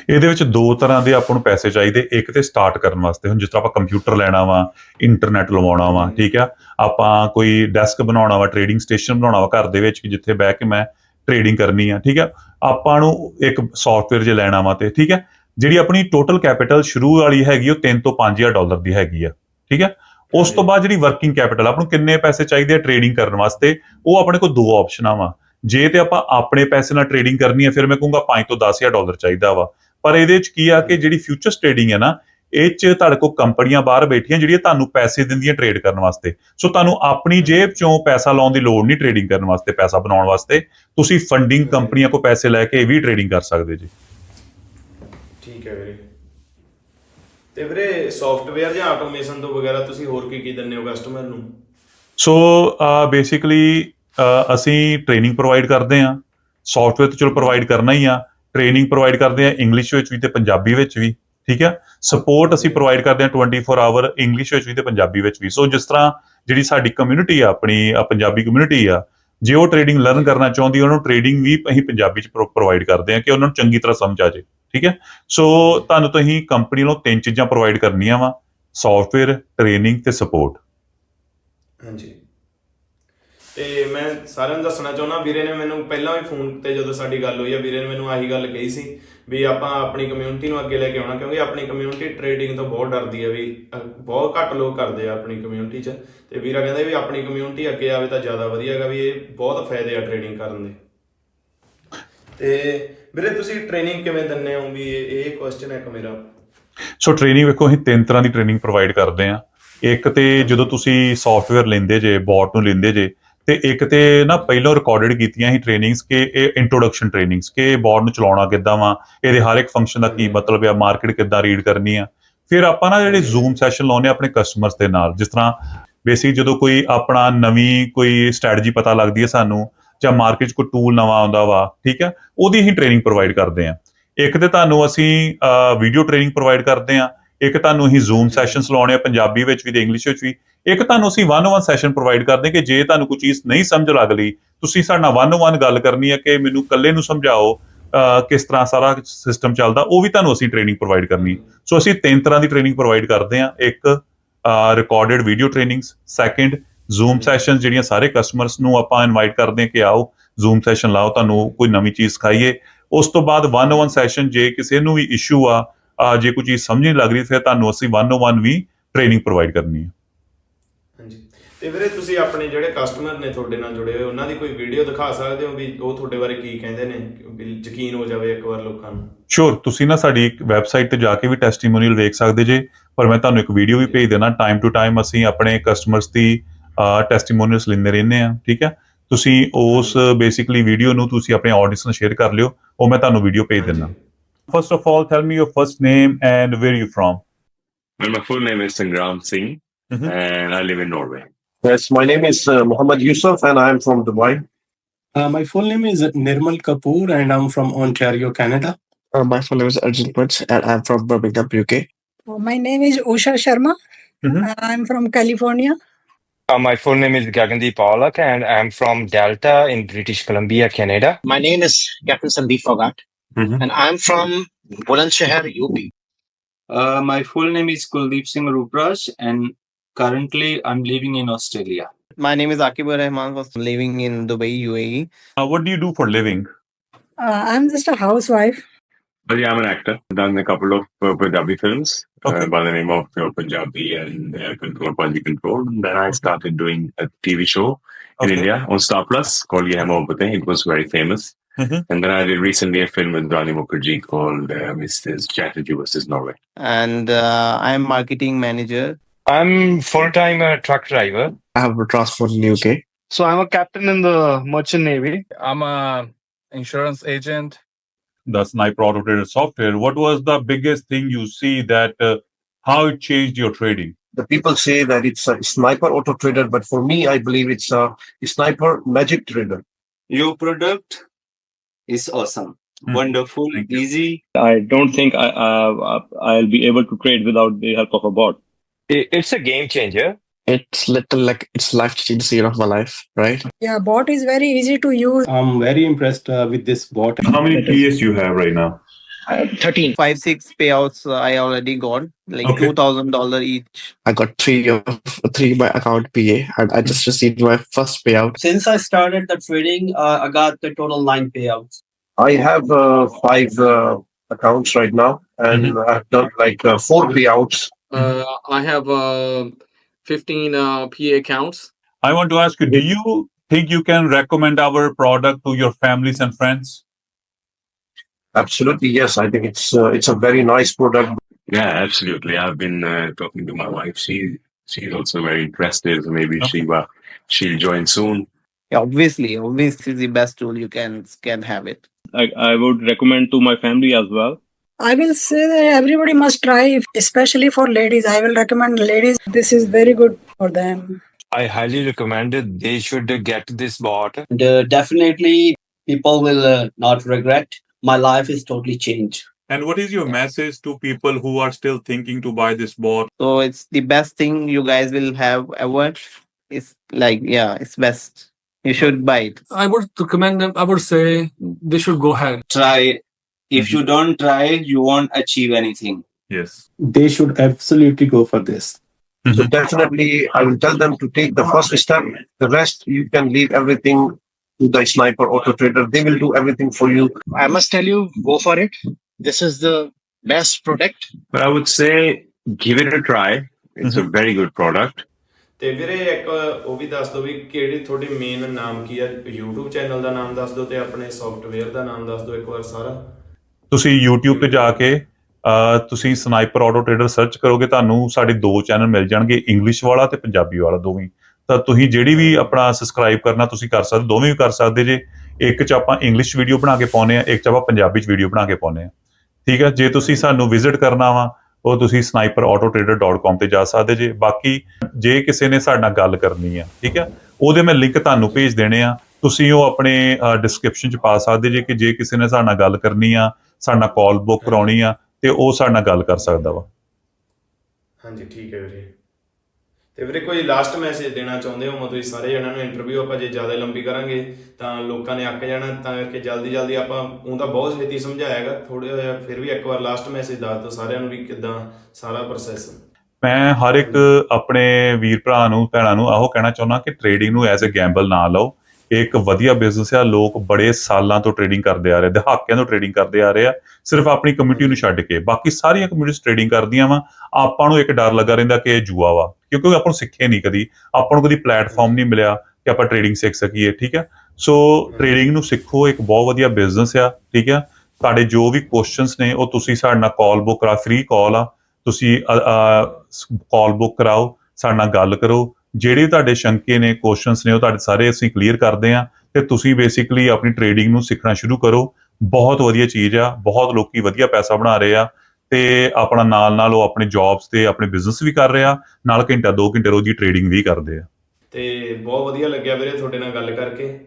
ਇਹਦੇ ਵਿੱਚ ਦੋ ਤਰ੍ਹਾਂ ਦੇ ਆਪਾਂ ਨੂੰ ਪੈਸੇ ਚਾਹੀਦੇ। ਇੱਕ ਤੇ ਸਟਾਰਟ ਕਰਨ ਵਾਸਤੇ। ਹੁਣ ਜਿਸ ਤਰ੍ਹਾਂ ਆਪਾਂ ਕੰਪਿਊਟਰ ਲੈਣਾ ਵਾ ਇੰਟਰਨੈਟ ਲਵਾਉਣਾ ਵਾ ਠੀਕ ਆ? ਆਪਾਂ ਕੋਈ ਡੈਸਕ ਬਣਾਉਣਾ ਵਾ ਟ੍ਰੇਡਿੰਗ ਸਟੇਸ਼ਨ ਬਣਾਉਣਾ ਵਾ ਘਰ ਦੇ ਵਿੱਚ ਕਿ ਜਿੱਥੇ ਬਹਿ ਕੇ ਮੈਂ ਟ੍ਰੇਡਿੰਗ ਕਰਨੀ ਆ ਠੀਕ ਆ? ਆਪਾਂ ਨੂੰ ਇੱਕ ਸੌਫਟਵੇਅਰ ਜੇ ਲੈਣਾ ਵਾ ਤੇ ਠੀਕ ਆ? ਜਿਹੜੀ ਆਪਣੀ ਟੋਟਲ ਕੈਪੀਟਲ ਸ਼ੁਰੂ ਵਾਲੀ ਹੈਗੀ ਉਹ 3 ਤੋਂ 5000 ਡਾਲਰ ਦੀ ਹੈਗੀ ਆ ਠੀਕ ਆ? ਉਸ ਤੋਂ ਬਾਅਦ ਜਿਹੜੀ ਵਰਕਿੰਗ ਕੈਪੀਟਲ ਆਪਾਂ ਨੂੰ ਕਿੰਨੇ ਪੈਸੇ ਚਾਹੀਦੇ ਆ ਟ੍ਰੇਡਿੰਗ ਕਰਨ ਵਾਸਤੇ? ਉਹ ਆਪਣੇ ਕੋਲ ਦੋ ਆਪਸ਼ਨਾਂ ਵਾ। ਜੇ ਤੇ ਆਪਾਂ ਆਪਣੇ ਪੈਸੇ ਨਾਲ ਟ੍ਰੇਡਿੰਗ ਕਰਨੀ ਹੈ ਫਿਰ ਮੈਂ ਕਹੂੰਗਾ 5 ਤੋਂ 10000 ਡਾਲਰ ਚਾਹੀਦਾ ਵਾ। ਪਰ ਇਹਦੇ ਵਿੱਚ ਕੀ ਆ ਕਿ ਜਿਹੜੀ ਫਿਊਚਰਸ ਟ੍ਰੇਡਿੰਗ ਹੈ ਨਾ ਇਹ ਚ ਤੁਹਾਡੇ ਕੋਲ ਕੰਪਨੀਆਂ ਬਾਹਰ ਬੈਠੀਆਂ ਜਿਹੜੀਆਂ ਤੁਹਾਨੂੰ ਪੈਸੇ ਦਿੰਦੀਆਂ ਟ੍ਰੇਡ ਕਰਨ ਵਾਸਤੇ। ਸੋ ਤੁਹਾਨੂੰ ਆਪਣੀ ਜੇਬ ਚੋਂ ਪੈਸਾ ਲਾਉਣ ਦੀ ਲੋੜ ਨਹੀਂ ਟ੍ਰੇਡਿੰਗ ਕਰਨ ਵਾਸਤੇ ਪੈਸਾ ਬਣਾਉਣ ਵਾਸਤੇ। ਤੁਸੀਂ ਫੰਡਿੰਗ ਕੰਪਨੀਆਂ ਕੋਲ ਪੈਸੇ ਲੈ ਕੇ ਵੀ ਟ੍ਰੇਡਿੰਗ ਕਰ ਸਕਦੇ ਜੀ ਠੀਕ ਹੈ ਵੀਰੇ ਤੇ ਵੀਰੇ ਸੌਫਟਵੇਅਰ ਜਾਂ ਆਟੋਮੇਸ਼ਨ ਤੋਂ ਵਗੈਰਾ ਤੁਸੀਂ ਹੋਰ ਕੀ ਕੀ ਦਿੰਦੇ ਹੋ ਕਸਟਮਰ ਨੂੰ? ਸੋ ਬੇਸਿਕਲੀ ਅਸੀਂ ਟ੍ਰੇਨਿੰਗ ਪ੍ਰੋਵਾਈਡ ਕਰਦੇ ਹਾਂ। ਸੌਫਟਵੇਅਰ ਤਾਂ ਚਲੋ ਪ੍ਰੋਵਾਈਡ ਕਰਨਾ ਹੀ ਆ। ਟ੍ਰੇਨਿੰਗ ਪ੍ਰੋਵਾਈਡ ਕਰਦੇ ਹਾਂ ਇੰਗਲਿਸ਼ ਵਿੱਚ ਵੀ ਤੇ ਪੰਜਾਬੀ ਵਿੱਚ ਵੀ, ਠੀਕ ਹੈ ਸਪੋਰਟ ਅਸੀਂ ਪ੍ਰੋਵਾਈਡ ਕਰਦੇ ਹਾਂ 24 ਆਵਰ ਇੰਗਲਿਸ਼ ਵਿੱਚ ਵੀ ਤੇ ਪੰਜਾਬੀ ਵਿੱਚ ਵੀ। ਸੋ ਜਿਸ ਤਰ੍ਹਾਂ ਜਿਹੜੀ ਸਾਡੀ ਕਮਿਊਨਿਟੀ ਆ, ਆਪਣੀ ਪੰਜਾਬੀ ਕਮਿਊਨਿਟੀ ਆ, ਜੇ ਉਹ ਟ੍ਰੇਡਿੰਗ ਲਰਨ ਕਰਨਾ ਚਾਹੁੰਦੀ ਉਹਨਾਂ ਨੂੰ ਟ੍ਰੇਡਿੰਗ ਵੀ ਅਸੀਂ ਪੰਜਾਬੀ ਚ ਪ੍ਰੋਵਾਈਡ ਕਰਦੇ ਹਾਂ ਕਿ ਉਹਨਾਂ ਨੂੰ ਚੰਗੀ ਤਰ੍ਹਾਂ ਸਮਝ ਆ ਜੇ ਠੀਕ ਹੈ? ਸੋ ਤੁਹਾਨੂੰ ਤਾਂ ਕੰਪਨੀ ਨੂੰ ਤਿੰਨ ਚੀਜ਼ਾਂ ਪ੍ਰੋਵਾਈਡ ਕਰਨੀਆਂ ਵਾ ਸੌਫਟਵੇਅਰ ਟ੍ਰੇਨਿੰਗ ਤੇ ਸਪੋਰਟ ਹਾਂਜੀ। ਤੇ ਮੈਂ ਸਾਰਿਆਂ ਨੂੰ ਦੱਸਣਾ ਚਾਹੁੰਦਾ, ਵੀਰੇ ਨੇ ਮੈਨੂੰ ਪਹਿਲਾਂ ਵੀ ਫੋਨ ਤੇ ਜਦੋਂ ਸਾਡੀ ਗੱਲ ਹੋਈ ਆ, ਵੀਰੇ ਨੇ ਮੈਨੂੰ ਆਹੀ ਗੱਲ ਕਹੀ ਸੀ ਵੀ ਆਪਾਂ ਆਪਣੀ ਕਮਿਊਨਿਟੀ ਨੂੰ ਅੱਗੇ ਲੈ ਕੇ ਆਉਣਾ, ਕਿਉਂਕਿ ਆਪਣੀ ਕਮਿਊਨਿਟੀ ਟ੍ਰੇਡਿੰਗ ਤੋਂ ਬਹੁਤ ਡਰਦੀ ਹੈ ਵੀ ਬਹੁਤ ਘੱਟ ਲੋਕ ਕਰਦੇ ਆ ਆਪਣੀ ਕਮਿਊਨਿਟੀ 'ਚ। ਤੇ ਵੀਰਾ ਕਹਿੰਦਾ ਵੀ ਆਪਣੀ ਕਮਿਊਨਿਟੀ ਅੱਗੇ ਆਵੇ ਤਾਂ ਜ਼ਿਆਦਾ ਵਧੀਆ ਹੈਗਾ ਵੀ ਇਹ ਬਹੁਤ ਫਾਇਦੇ ਆ ਟ੍ਰੇਡਿੰਗ ਕਰਨ ਦੇ। ਤੇ ਵੀਰੇ ਤੁਸੀਂ ਟ੍ਰੇਨਿੰਗ ਕਿਵੇਂ ਦਿੰਦੇ ਹੋ? ਵੀ ਇਹ ਇਹ ਕੁਐਸਚਨ ਹੈ ਇੱਕ ਮੇਰਾ। ਸੋ ਟ੍ਰੇਨਿੰਗ ਵੇਖੋ ਅਸੀਂ ਤਿੰਨ ਤਰ੍ਹਾਂ ਦੀ ਟ੍ਰੇਨਿੰਗ ਪ੍ਰੋਵਾਈਡ ਕਰਦੇ ਆ ਇੱਕ ਤੇ ਜਦੋਂ ਤੁਸੀਂ ਸੌਫਟਵੇਅਰ ਲੈਂਦੇ ਜੇ ਬੋਟ ਨੂੰ ਲੈਂਦੇ ਜੇ ਤੇ ਇੱਕ ਤੇ ਨਾ ਪਹਿਲਾਂ ਰਿਕਾਰਡਡ ਕੀਤੀਆਂ ਸੀ ਟ੍ਰੇਨਿੰਗਸ ਕਿ ਇਹ ਇੰਟਰੋਡਕਸ਼ਨ ਟ੍ਰੇਨਿੰਗਸ ਕਿ ਬੋਟ ਨੂੰ ਚਲਾਉਣਾ ਕਿੱਦਾਂ ਵਾ ਇਹਦੇ ਹਰ ਇੱਕ ਫੰਕਸ਼ਨ ਦਾ ਕੀ ਮਤਲਬ ਆ ਮਾਰਕੀਟ ਕਿੱਦਾਂ ਰੀਡ ਕਰਨੀ ਆ। ਫਿਰ ਆਪਾਂ ਨਾ ਜਿਹੜੇ ਜ਼ੂਮ ਸੈਸ਼ਨ ਲਾਉਨੇ ਆਪਣੇ ਕਸਟਮਰਸ ਦੇ ਨਾਲ ਜਿਸ ਤਰ੍ਹਾਂ ਬੇਸਿਕ ਜਦੋਂ ਕੋਈ ਆਪਣਾ ਨਵੀਂ ਕੋਈ ਸਟ੍ਰੈਟਜੀ ਪਤਾ ਲੱਗਦੀ ਹੈ ਸਾਨੂੰ ਜਾਂ ਮਾਰਕੀਟ 'ਚ ਕੋਈ ਟੂਲ ਨਵਾਂ ਆਉਂਦਾ ਵਾ, ਠੀਕ ਹੈ, ਉਹਦੀ ਹੀ ਟ੍ਰੇਨਿੰਗ ਪ੍ਰੋਵਾਈਡ ਕਰਦੇ ਆ ਇੱਕ ਤੇ ਤੁਹਾਨੂੰ ਅਸੀਂ ਵੀਡੀਓ ਟ੍ਰੇਨਿੰਗ ਪ੍ਰੋਵਾਈਡ ਕਰਦੇ ਆ ਇੱਕ ਤੁਹਾਨੂੰ ਅਸੀਂ ਜ਼ੂਮ ਸੈਸ਼ਨਸ ਲਾਉਣੇ ਆ, ਪੰਜਾਬੀ ਵਿੱਚ ਵੀ ਤੇ ਇੰਗਲਿਸ਼ ਵਿੱਚ ਵੀ। ਇੱਕ ਤੁਹਾਨੂੰ ਅਸੀਂ ਵਨ ਔਨ ਸੈਸ਼ਨ ਪ੍ਰੋਵਾਈਡ ਕਰਦੇ ਕਿ ਜੇ ਤੁਹਾਨੂੰ ਕੋਈ ਚੀਜ਼ ਨਹੀਂ ਸਮਝ ਲੱਗ ਲਈ, ਤੁਸੀਂ ਸਾਡੇ ਨਾਲ ਵਨ ਔਨ ਗੱਲ ਕਰਨੀ ਹੈ ਕਿ ਮੈਨੂੰ ਇਕੱਲੇ ਨੂੰ ਸਮਝਾਓ ਕਿਸ ਤਰ੍ਹਾਂ ਸਾਰਾ ਸਿਸਟਮ ਚੱਲਦਾ, ਉਹ ਵੀ ਤੁਹਾਨੂੰ ਅਸੀਂ ਟ੍ਰੇਨਿੰਗ ਪ੍ਰੋਵਾਈਡ ਕਰਨੀ ਸੋ ਅਸੀਂ ਤਿੰਨ ਤਰ੍ਹਾਂ ਦੀ ਟ੍ਰੇਨਿੰਗ ਪ੍ਰੋਵਾਈਡ ਕਰਦੇ ਆ ਇੱਕ recorded video trainings second zoom sessions ਜਿਹੜੀਆਂ ਸਾਰੇ ਕਸਟਮਰਸ ਨੂੰ ਆਪਾਂ ਇਨਵਾਈਟ ਕਰਦੇ ਕਿ ਆਓ ਜ਼ੂਮ ਸੈਸ਼ਨ ਲਾਓ ਤੁਹਾਨੂੰ ਕੋਈ ਨਵੀਂ ਚੀਜ਼ ਸਿਖਾਈਏ। ਉਸ ਤੋਂ ਬਾਅਦ ਵਨ ਔਨ ਸੈਸ਼ਨ ਜੇ ਕਿਸੇ ਨੂੰ ਵੀ ਇਸ਼ੂ ਆ ਜੇ ਕੋਈ ਚੀਜ਼ ਸਮਝ ਨਹੀਂ ਲੱਗ ਰਹੀ ਫਿਰ ਤੁਹਾਨੂੰ ਅਸੀਂ ਵਨ ਔਨ ਵੀ ਟ੍ਰੇਨਿੰਗ ਪ੍ਰੋਵਾਈਡ ਕਰਨੀ ਹੈ ਹਾਂਜੀ। ਤੇ ਵੀਰੇ ਤੁਸੀਂ ਆਪਣੇ ਜਿਹੜੇ ਕਸਟਮਰ ਨੇ ਤੁਹਾਡੇ ਨਾਲ ਜੁੜੇ ਹੋਏ ਉਹਨਾਂ ਦੀ ਕੋਈ ਵੀਡੀਓ ਦਿਖਾ ਸਕਦੇ ਹੋ ਵੀ ਉਹ ਤੁਹਾਡੇ ਬਾਰੇ ਕੀ ਕਹਿੰਦੇ ਨੇ ਵੀ ਯਕੀਨ ਹੋ ਜਾਵੇ ਇੱਕ ਵਾਰ ਲੋਕਾਂ ਨੂੰ? ਸ਼ੋਰ ਤੁਸੀਂ ਨਾ ਸਾਡੀ ਇੱਕ ਵੈਬਸਾਈਟ ਤੇ ਜਾ ਕੇ ਵੀ ਟੈਸਟੀਮੋਨੀਅਲ ਵੇਖ ਸਕਦੇ ਜੇ ਪਰ ਮੈਂ ਤੁਹਾਨੂੰ ਇੱਕ ਵੀਡੀਓ ਵੀ ਭੇਜ ਦੇਣਾ ਟਾਈਮ ਟੂ ਟਾਈਮ ਅਸੀਂ ਆਪਣੇ ਕਸਟਮਰਸ ਦੀ ਟੈਸਟੀਮੋਨੀਅਲਸ ਲੈਂਦੇ ਰਹਿੰਦੇ ਆ ਠੀਕ ਹੈ ਤੁਸੀਂ ਉਸ ਬੇਸਿਕਲੀ ਵੀਡੀਓ ਨੂੰ ਤੁਸੀਂ ਆਪਣੇ ਆਡੀਅנס ਨਾਲ ਸ਼ੇਅਰ ਕਰ ਲਿਓ ਉਹ ਮੈਂ ਤੁਹਾਨੂੰ ਵੀਡੀਓ ਭੇਜ ਦਿੰਦਾ first of all tell me your first name and where you from Well, my full name is Sangram Singh, Mhm. and I live in Norway. Yes, my name is uh, Muhammad Yusuf and I am from Dubai. Uh, my full name is Nirmal Kapoor and I'm from Ontario, Canada. Uh, my full name is Arjun Putz and I'm from Birmingham, UK. Uh, My name is Usha Sharma. Mhm. I'm from California. Uh, my full name is Gagandeep Paulak and I'm from Delta in British Columbia, Canada. My name is Captain Sandeep Fogat Mhm. and I'm from Bulandshahr, UP. Uh, my full name is Kuldeep Singh Rupraj, and currently I'm living in Australia. My name is Akibur Rahman, was living in Dubai, UAE. Uh, what do you do for living Uh, I'm just a housewife. But yeah, I'm an actor. I've done a couple of uh, Punjabi films Okay. uh, by the name of you know, Punjabi and uh, Control Punjabi Control. And then I started doing a TV show in Okay. India on Star Plus called Ye Hai Mohabbatein. It was very famous. Mhm. And then I did recently a film with Rani Mukherjee called uh, Mrs. Chatterjee vs. Norway. And uh, I'm marketing manager. I'm full-time uh, truck driver. I have a transport in UK. So I'm a captain in the merchant navy. I'm a insurance agent. The sniper auto trader software what was the biggest thing you see that uh, how it changed your trading The people say that it's a sniper auto trader, but for me, I believe it's a sniper magic trader. Your product is awesome, Hmm. wonderful, easy. I don't think I, uh, I'll be able to trade without the help of a bot. It's a game changer. It's little like it's life changing scene of my life, right? Yeah, bot is very easy to use. I'm very impressed uh, with this bot. how many ps you have right now Uh, 13. Five, six payouts uh, I already got, like Okay. $2,000 each. I got three of three in my account PA and I just received my first payout. Since I started the trading, uh, I got the total nine payouts. I have uh, five uh, accounts right now, and I've done like uh, four payouts. Uh, I have uh, 15 uh, PA accounts. i want to ask you do you think you can recommend our product to your families and friends Absolutely, yes. I think it's uh, it's a very nice product. Yeah, absolutely. I've been uh, talking to my wife. She she's also very interested. So maybe she uh, she'll join soon. Yeah, obviously, obviously the best tool you can can have it. I, I would recommend to my family as well. I will say that everybody must try, especially for ladies. I will recommend ladies. This is very good for them. I highly recommend it. They should get this bot. And, uh, definitely, people will uh, not regret. My life is totally changed. and what is your message to people who are still thinking to buy this bot So it's the best thing you guys will have ever. It's like, yeah, it's best. You should buy it. I would recommend them. I would say they should go ahead. Try it. If you don't try it, you won't achieve anything. yes They should absolutely go for this. So definitely, I will tell them to take the first step. The rest, you can leave everything to the sniper auto trader. They will do everything for you. I must tell you, go for it. This is the best product. But I would say give it a try. It's a very good product. ਤੇ ਵੀਰੇ ਇੱਕ ਉਹ ਵੀ ਦੱਸ ਦਿਓ ਵੀ ਕਿਹੜੀ ਤੁਹਾਡੀ main ਨਾਮ ਕੀ ਹੈ YouTube ਚੈਨਲ ਦਾ ਨਾਮ ਦੱਸ ਦਿਓ ਤੇ ਆਪਣੇ ਸੌਫਟਵੇਅਰ ਦਾ ਨਾਮ ਦੱਸ ਦਿਓ ਇੱਕ ਵਾਰ ਸਾਰਾ ਤੁਸੀਂ YouTube ਤੇ ਜਾ ਕੇ ਤੁਸੀਂ ਸਨਾਈਪਰ ਆਟੋ ਟ੍ਰੇਡਰ ਸਰਚ ਕਰੋਗੇ, ਤੁਹਾਨੂੰ ਸਾਡੇ ਦੋ ਚੈਨਲ ਮਿਲ ਜਾਣਗੇ ਇੰਗਲਿਸ਼ ਵਾਲਾ ਤੇ ਪੰਜਾਬੀ ਵਾਲਾ ਦੋਵੇਂ। ਤਾਂ ਤੁਸੀਂ ਜਿਹੜੀ ਵੀ ਆਪਣਾ ਸਬਸਕ੍ਰਾਈਬ ਕਰਨਾ, ਤੁਸੀਂ ਕਰ ਸਕਦੇ, ਦੋਵੇਂ ਵੀ ਕਰ ਸਕਦੇ ਜੇ। ਇੱਕ ਚ ਆਪਾਂ ਇੰਗਲਿਸ਼ ਵੀਡੀਓ ਬਣਾ ਕੇ ਪਾਉਨੇ ਆ ਇੱਕ ਚ ਆਪਾਂ ਪੰਜਾਬੀ ਚ ਵੀਡੀਓ ਬਣਾ ਕੇ ਪਾਉਨੇ ਆ ਠੀਕ ਹੈ? ਜੇ ਤੁਸੀਂ ਸਾਨੂੰ ਵਿਜ਼ਿਟ ਕਰਨਾ ਵਾ, ਉਹ ਤੁਸੀਂ sniperautotrader.com ਤੇ ਜਾ ਸਕਦੇ ਜੇ। ਬਾਕੀ ਜੇ ਕਿਸੇ ਨੇ ਸਾਡੇ ਨਾਲ ਗੱਲ ਕਰਨੀ ਆ, ਠੀਕ ਹੈ? ਉਹਦੇ ਮੈਂ ਲਿੰਕ ਤੁਹਾਨੂੰ ਭੇਜ ਦੇਣੇ ਆ। ਤੁਸੀਂ ਉਹ ਆਪਣੇ ਡਿਸਕ੍ਰਿਪਸ਼ਨ ਚ ਪਾ ਸਕਦੇ ਜੇ ਕਿ ਜੇ ਕਿਸੇ ਨੇ ਸਾਡੇ ਨਾਲ ਗੱਲ ਕਰਨੀ ਆ ਸਾਡੇ ਨਾਲ ਕਾਲ ਬੁੱਕ ਕਰਾਉਣੀ ਆ ਤੇ ਉਹ ਸਾਡੇ ਨਾਲ ਗੱਲ ਕਰ ਸਕਦਾ ਵਾ। ਹਾਂਜੀ ਠੀਕ ਹੈ ਵੀਰੇ। ਤੇ ਵੀਰੇ ਕੋਈ ਲਾਸਟ ਮੈਸੇਜ ਦੇਣਾ ਚਾਹੁੰਦੇ ਹੋ? ਤੁਸੀਂ ਸਾਰੇ ਜਣਾਂ ਨੂੰ ਇੰਟਰਵਿਊ ਆਪਾਂ ਜੇ ਜ਼ਿਆਦਾ ਲੰਬੀ ਕਰਾਂਗੇ ਤਾਂ ਲੋਕਾਂ ਨੇ ਅੱਕ ਜਾਣਾ ਤਾਂ ਕਰਕੇ ਜਲਦੀ ਜਲਦੀ ਆਪਾਂ ਉਹ ਤਾਂ ਬਹੁਤ ਛੇਤੀ ਸਮਝਾਇਆਗਾ ਥੋੜਾ ਜਿਹਾ ਫਿਰ ਵੀ ਇੱਕ ਵਾਰ ਲਾਸਟ ਮੈਸੇਜ ਦੱਸ ਦਿਓ ਸਾਰਿਆਂ ਨੂੰ ਵੀ ਕਿਦਾਂ ਸਾਰਾ ਪ੍ਰੋਸੈਸ ਮੈਂ ਹਰ ਇੱਕ ਆਪਣੇ ਵੀਰ ਭਰਾ ਨੂੰ ਭੈਣਾਂ ਨੂੰ ਆਹੋ ਕਹਿਣਾ ਚਾਹੁੰਦਾ ਕਿ ਟ੍ਰੇਡਿੰਗ ਨੂੰ ਐਜ਼ ਅ ਗੈਂਬਲ ਨਾ ਲਓ। ਇਹ ਇੱਕ ਵਧੀਆ ਬਿਜ਼ਨਸ ਆ, ਲੋਕ ਬੜੇ ਸਾਲਾਂ ਤੋਂ ਟ੍ਰੇਡਿੰਗ ਕਰਦੇ ਆ ਰਹੇ, ਦਹਾਕਿਆਂ ਤੋਂ ਟ੍ਰੇਡਿੰਗ ਕਰਦੇ ਆ ਰਹੇ ਆ, ਸਿਰਫ ਆਪਣੀ ਕਮਿਊਨਿਟੀ ਨੂੰ ਛੱਡ ਕੇ, ਬਾਕੀ ਸਾਰੀਆਂ ਕਮਿਊਨਿਟੀਜ਼ ਟ੍ਰੇਡਿੰਗ ਕਰਦੀਆਂ ਵਾ, ਆਪਾਂ ਨੂੰ ਇੱਕ ਡਰ ਲੱਗਾ ਰਹਿੰਦਾ ਕਿ ਇਹ ਜੂਆ ਵਾ, ਕਿਉਂਕਿ ਆਪਾਂ ਨੂੰ ਸਿੱਖੇ ਨਹੀਂ ਕਦੀ, ਆਪਾਂ ਨੂੰ ਕਦੀ ਪਲੇਟਫਾਰਮ ਨਹੀਂ ਮਿਲਿਆ ਕਿ ਆਪਾਂ ਟ੍ਰੇਡਿੰਗ ਸਿੱਖ ਸਕੀਏ, ਠੀਕ ਆ? ਸੋ ਟ੍ਰੇਡਿੰਗ ਨੂੰ ਸਿੱਖੋ, ਇੱਕ ਬਹੁਤ ਵਧੀਆ ਬਿਜ਼ਨਸ ਆ, ਠੀਕ ਆ? ਤੁਹਾਡੇ ਜੋ ਵੀ ਕੁਐਸਚਨਸ ਨੇ, ਉਹ ਤੁਸੀਂ ਸਾਡੇ ਨਾਲ ਕਾਲ ਬੁੱਕ ਕਰਾ ਫ੍ਰੀ ਕਾਲ ਆ, ਤੁਸੀਂ ਕਾਲ ਬੁੱਕ ਕਰਾਓ, ਸਾਡੇ ਨਾਲ ਗੱਲ ਕਰੋ ਜਿਹੜੇ ਤੁਹਾਡੇ ਸ਼ੰਕੇ ਨੇ ਕੁਐਸਚਨਸ ਨੇ, ਉਹ ਤੁਹਾਡੇ ਸਾਰੇ ਅਸੀਂ ਕਲੀਅਰ ਕਰਦੇ ਆ ਤੇ ਤੁਸੀਂ ਬੇਸਿਕਲੀ ਆਪਣੀ ਟ੍ਰੇਡਿੰਗ ਨੂੰ ਸਿੱਖਣਾ ਸ਼ੁਰੂ ਕਰੋ। ਬਹੁਤ ਵਧੀਆ ਚੀਜ਼ ਆ, ਬਹੁਤ ਲੋਕੀ ਵਧੀਆ ਪੈਸਾ ਬਣਾ ਰਹੇ ਆ ਤੇ ਆਪਣਾ ਨਾਲ ਨਾਲ ਉਹ ਆਪਣੇ ਜੌਬਸ ਤੇ ਆਪਣੇ ਬਿਜ਼ਨਸ ਵੀ ਕਰ ਰਹੇ ਆ ਨਾਲ ਘੰਟਾ 2 ਘੰਟੇ ਰੋਜ਼ ਦੀ ਟ੍ਰੇਡਿੰਗ ਵੀ ਕਰਦੇ ਆ। ਤੇ ਬਹੁਤ ਵਧੀਆ ਲੱਗਿਆ ਵੀਰੇ ਤੁਹਾਡੇ ਨਾਲ ਗੱਲ ਕਰਕੇ।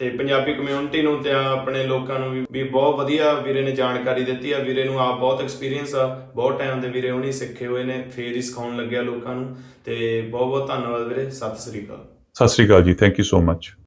ਤੇ ਪੰਜਾਬੀ ਕਮਿਊਨਿਟੀ ਨੂੰ ਤੇ ਆਪਣੇ ਲੋਕਾਂ ਨੂੰ ਵੀ- ਵੀ ਬਹੁਤ ਵਧੀਆ ਵੀਰੇ ਨੇ ਜਾਣਕਾਰੀ ਦਿੱਤੀ ਆ। ਵੀਰੇ ਨੂੰ ਆਪ ਬਹੁਤ ਐਕਸਪੀਰੀਅੰਸ ਆ। ਬਹੁਤ ਟਾਈਮ ਦੇ ਵੀਰੇ ਉਹਨੇ ਸਿੱਖੇ ਹੋਏ ਨੇ। ਫੇਰ ਹੀ ਸਿਖਾਉਣ ਲੱਗਿਆ ਲੋਕਾਂ ਨੂੰ। ਤੇ ਬਹੁਤ ਬਹੁਤ ਧੰਨਵਾਦ ਵੀਰੇ। ਸਤਿ ਸ੍ਰੀ ਅਕਾਲ। ਸਤਿ ਸ਼੍ਰੀ ਅਕਾਲ ਜੀ। Thank you so much